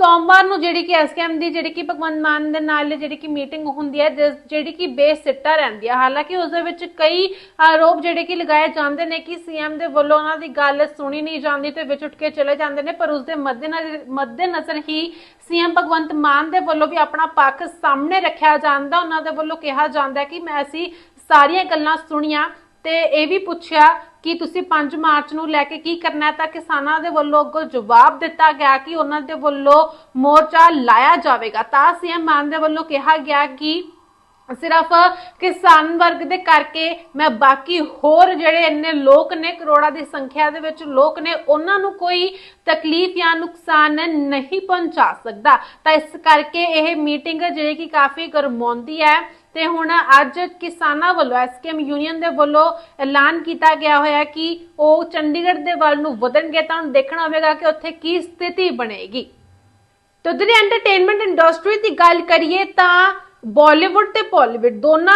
ਸੋਮਵਾਰ ਨੂੰ ਜਿਹੜੀ ਕਿ ਐਸਕੇਐਮ ਦੀ ਜਿਹੜੀ ਕਿ ਭਗਵੰਤ ਮਾਨ ਦੇ ਨਾਲ ਜਿਹੜੀ ਕਿ ਮੀਟਿੰਗ ਹੁੰਦੀ ਹੈ, ਜਿਸ- ਜਿਹੜੀ ਕਿ ਬੇਸ ਰਹਿੰਦੀ ਹੈ। ਹਾਲਾਂਕਿ ਉਸ ਦੇ ਵਿੱਚ ਕਈ ਆਰੋਪ ਜਿਹੜੇ ਕਿ ਲਗਾਏ ਜਾਂਦੇ ਨੇ ਕਿ ਸੀਐਮ ਦੇ ਵੱਲੋਂ ਉਹਨਾਂ ਦੀ ਗੱਲ ਸੁਣੀ ਨਹੀਂ ਜਾਂਦੀ ਤੇ ਵਿੱਚ ਉੱਠ ਕੇ ਚਲੇ ਜਾਂਦੇ ਨੇ, ਪਰ ਉਸ ਦੇ ਮੱਦੇਨਜ਼ਰ ਮੱਦੇਨਜ਼ਰ ਹੀ ਸੀਐਮ ਭਗਵੰਤ ਮਾਨ ਦੇ ਵੱਲੋਂ ਵੀ ਆਪਣਾ ਪੱਖ ਸਾਹਮਣੇ ਰੱਖਿਆ ਜਾਂਦਾ। ਉਹਨਾਂ ਦੇ ਵੱਲੋਂ ਕਿਹਾ ਜਾਂਦਾ ਕਿ ਮੈਂ ਅਸੀਂ ਸਾਰੀਆਂ ਗੱਲਾਂ ਸੁਣੀਆਂ। ਤੇ ਇਹ ਵੀ ਪੁੱਛਿਆ ਕਿ ਤੁਸੀਂ 5 ਮਾਰਚ ਨੂੰ ਲੈ ਕੇ ਕੀ ਕਰਨਾ ਹੈ ਤਾਂ ਕਿਸਾਨਾਂ ਦੇ ਵੱਲੋਂ ਅੱਗੋਂ ਜਵਾਬ ਦਿੱਤਾ ਗਿਆ ਕਿ ਉਹਨਾਂ ਦੇ ਵੱਲੋਂ ਮੋਰਚਾ ਲਾਇਆ ਜਾਵੇਗਾ। ਤਾਂ ਸੀਐਮ ਮਾਨ ਦੇ ਵੱਲੋਂ ਕਿਹਾ ਗਿਆ ਕਿ ਸਿਰਫ ਕਿਸਾਨ ਵਰਗ ਦੇ ਕਰਕੇ ਮੈਂ ਬਾਕੀ ਹੋਰ ਜਿਹੜੇ ਇੰਨੇ ਲੋਕ ਨੇ ਕਰੋੜਾਂ ਦੀ ਸੰਖਿਆ ਦੇ ਵਿੱਚ ਲੋਕ ਨੇ, ਉਹਨਾਂ ਨੂੰ ਕੋਈ ਤਕਲੀਫ ਜਾਂ ਨੁਕਸਾਨ ਨਹੀਂ ਪਹੁੰਚਾ ਸਕਦਾ। ਤਾਂ ਇਸ ਕਰਕੇ ਇਹ ਮੀਟਿੰਗ ਜਿਹੜੀ ਕਿ ਕਾਫੀ ਗਰਮਾਉਂਦੀ ਹੈ। ਤੇ ਹੁਣ ਅੱਜ ਕਿਸਾਨਾਂ ਵੱਲੋਂ, ਐਸਕੇਐਮ ਯੂਨੀਅਨ ਦੇ ਵੱਲੋਂ ਐਲਾਨ ਕੀਤਾ ਗਿਆ ਹੋਇਆ ਕਿ ਉਹ ਚੰਡੀਗੜ੍ਹ ਦੇ ਵੱਲ ਨੂੰ ਵਧਣਗੇ ਤਾਂ ਹੁਣ ਦੇਖਣਾ ਹੋਵੇਗਾ ਕਿ ਉੱਥੇ ਕੀ ਸਥਿਤੀ ਬਣੇਗੀ। ਤੇ ਉਧਰ ਐਂਟਰਟੇਨਮੈਂਟ ਇੰਡਸਟਰੀ ਦੀ ਗੱਲ ਕਰੀਏ ਤਾਂ ਬਾਲੀਵੁੱਡ ਤੇ ਪੋਲੀਵੁੱਡ ਦੋਨਾਂ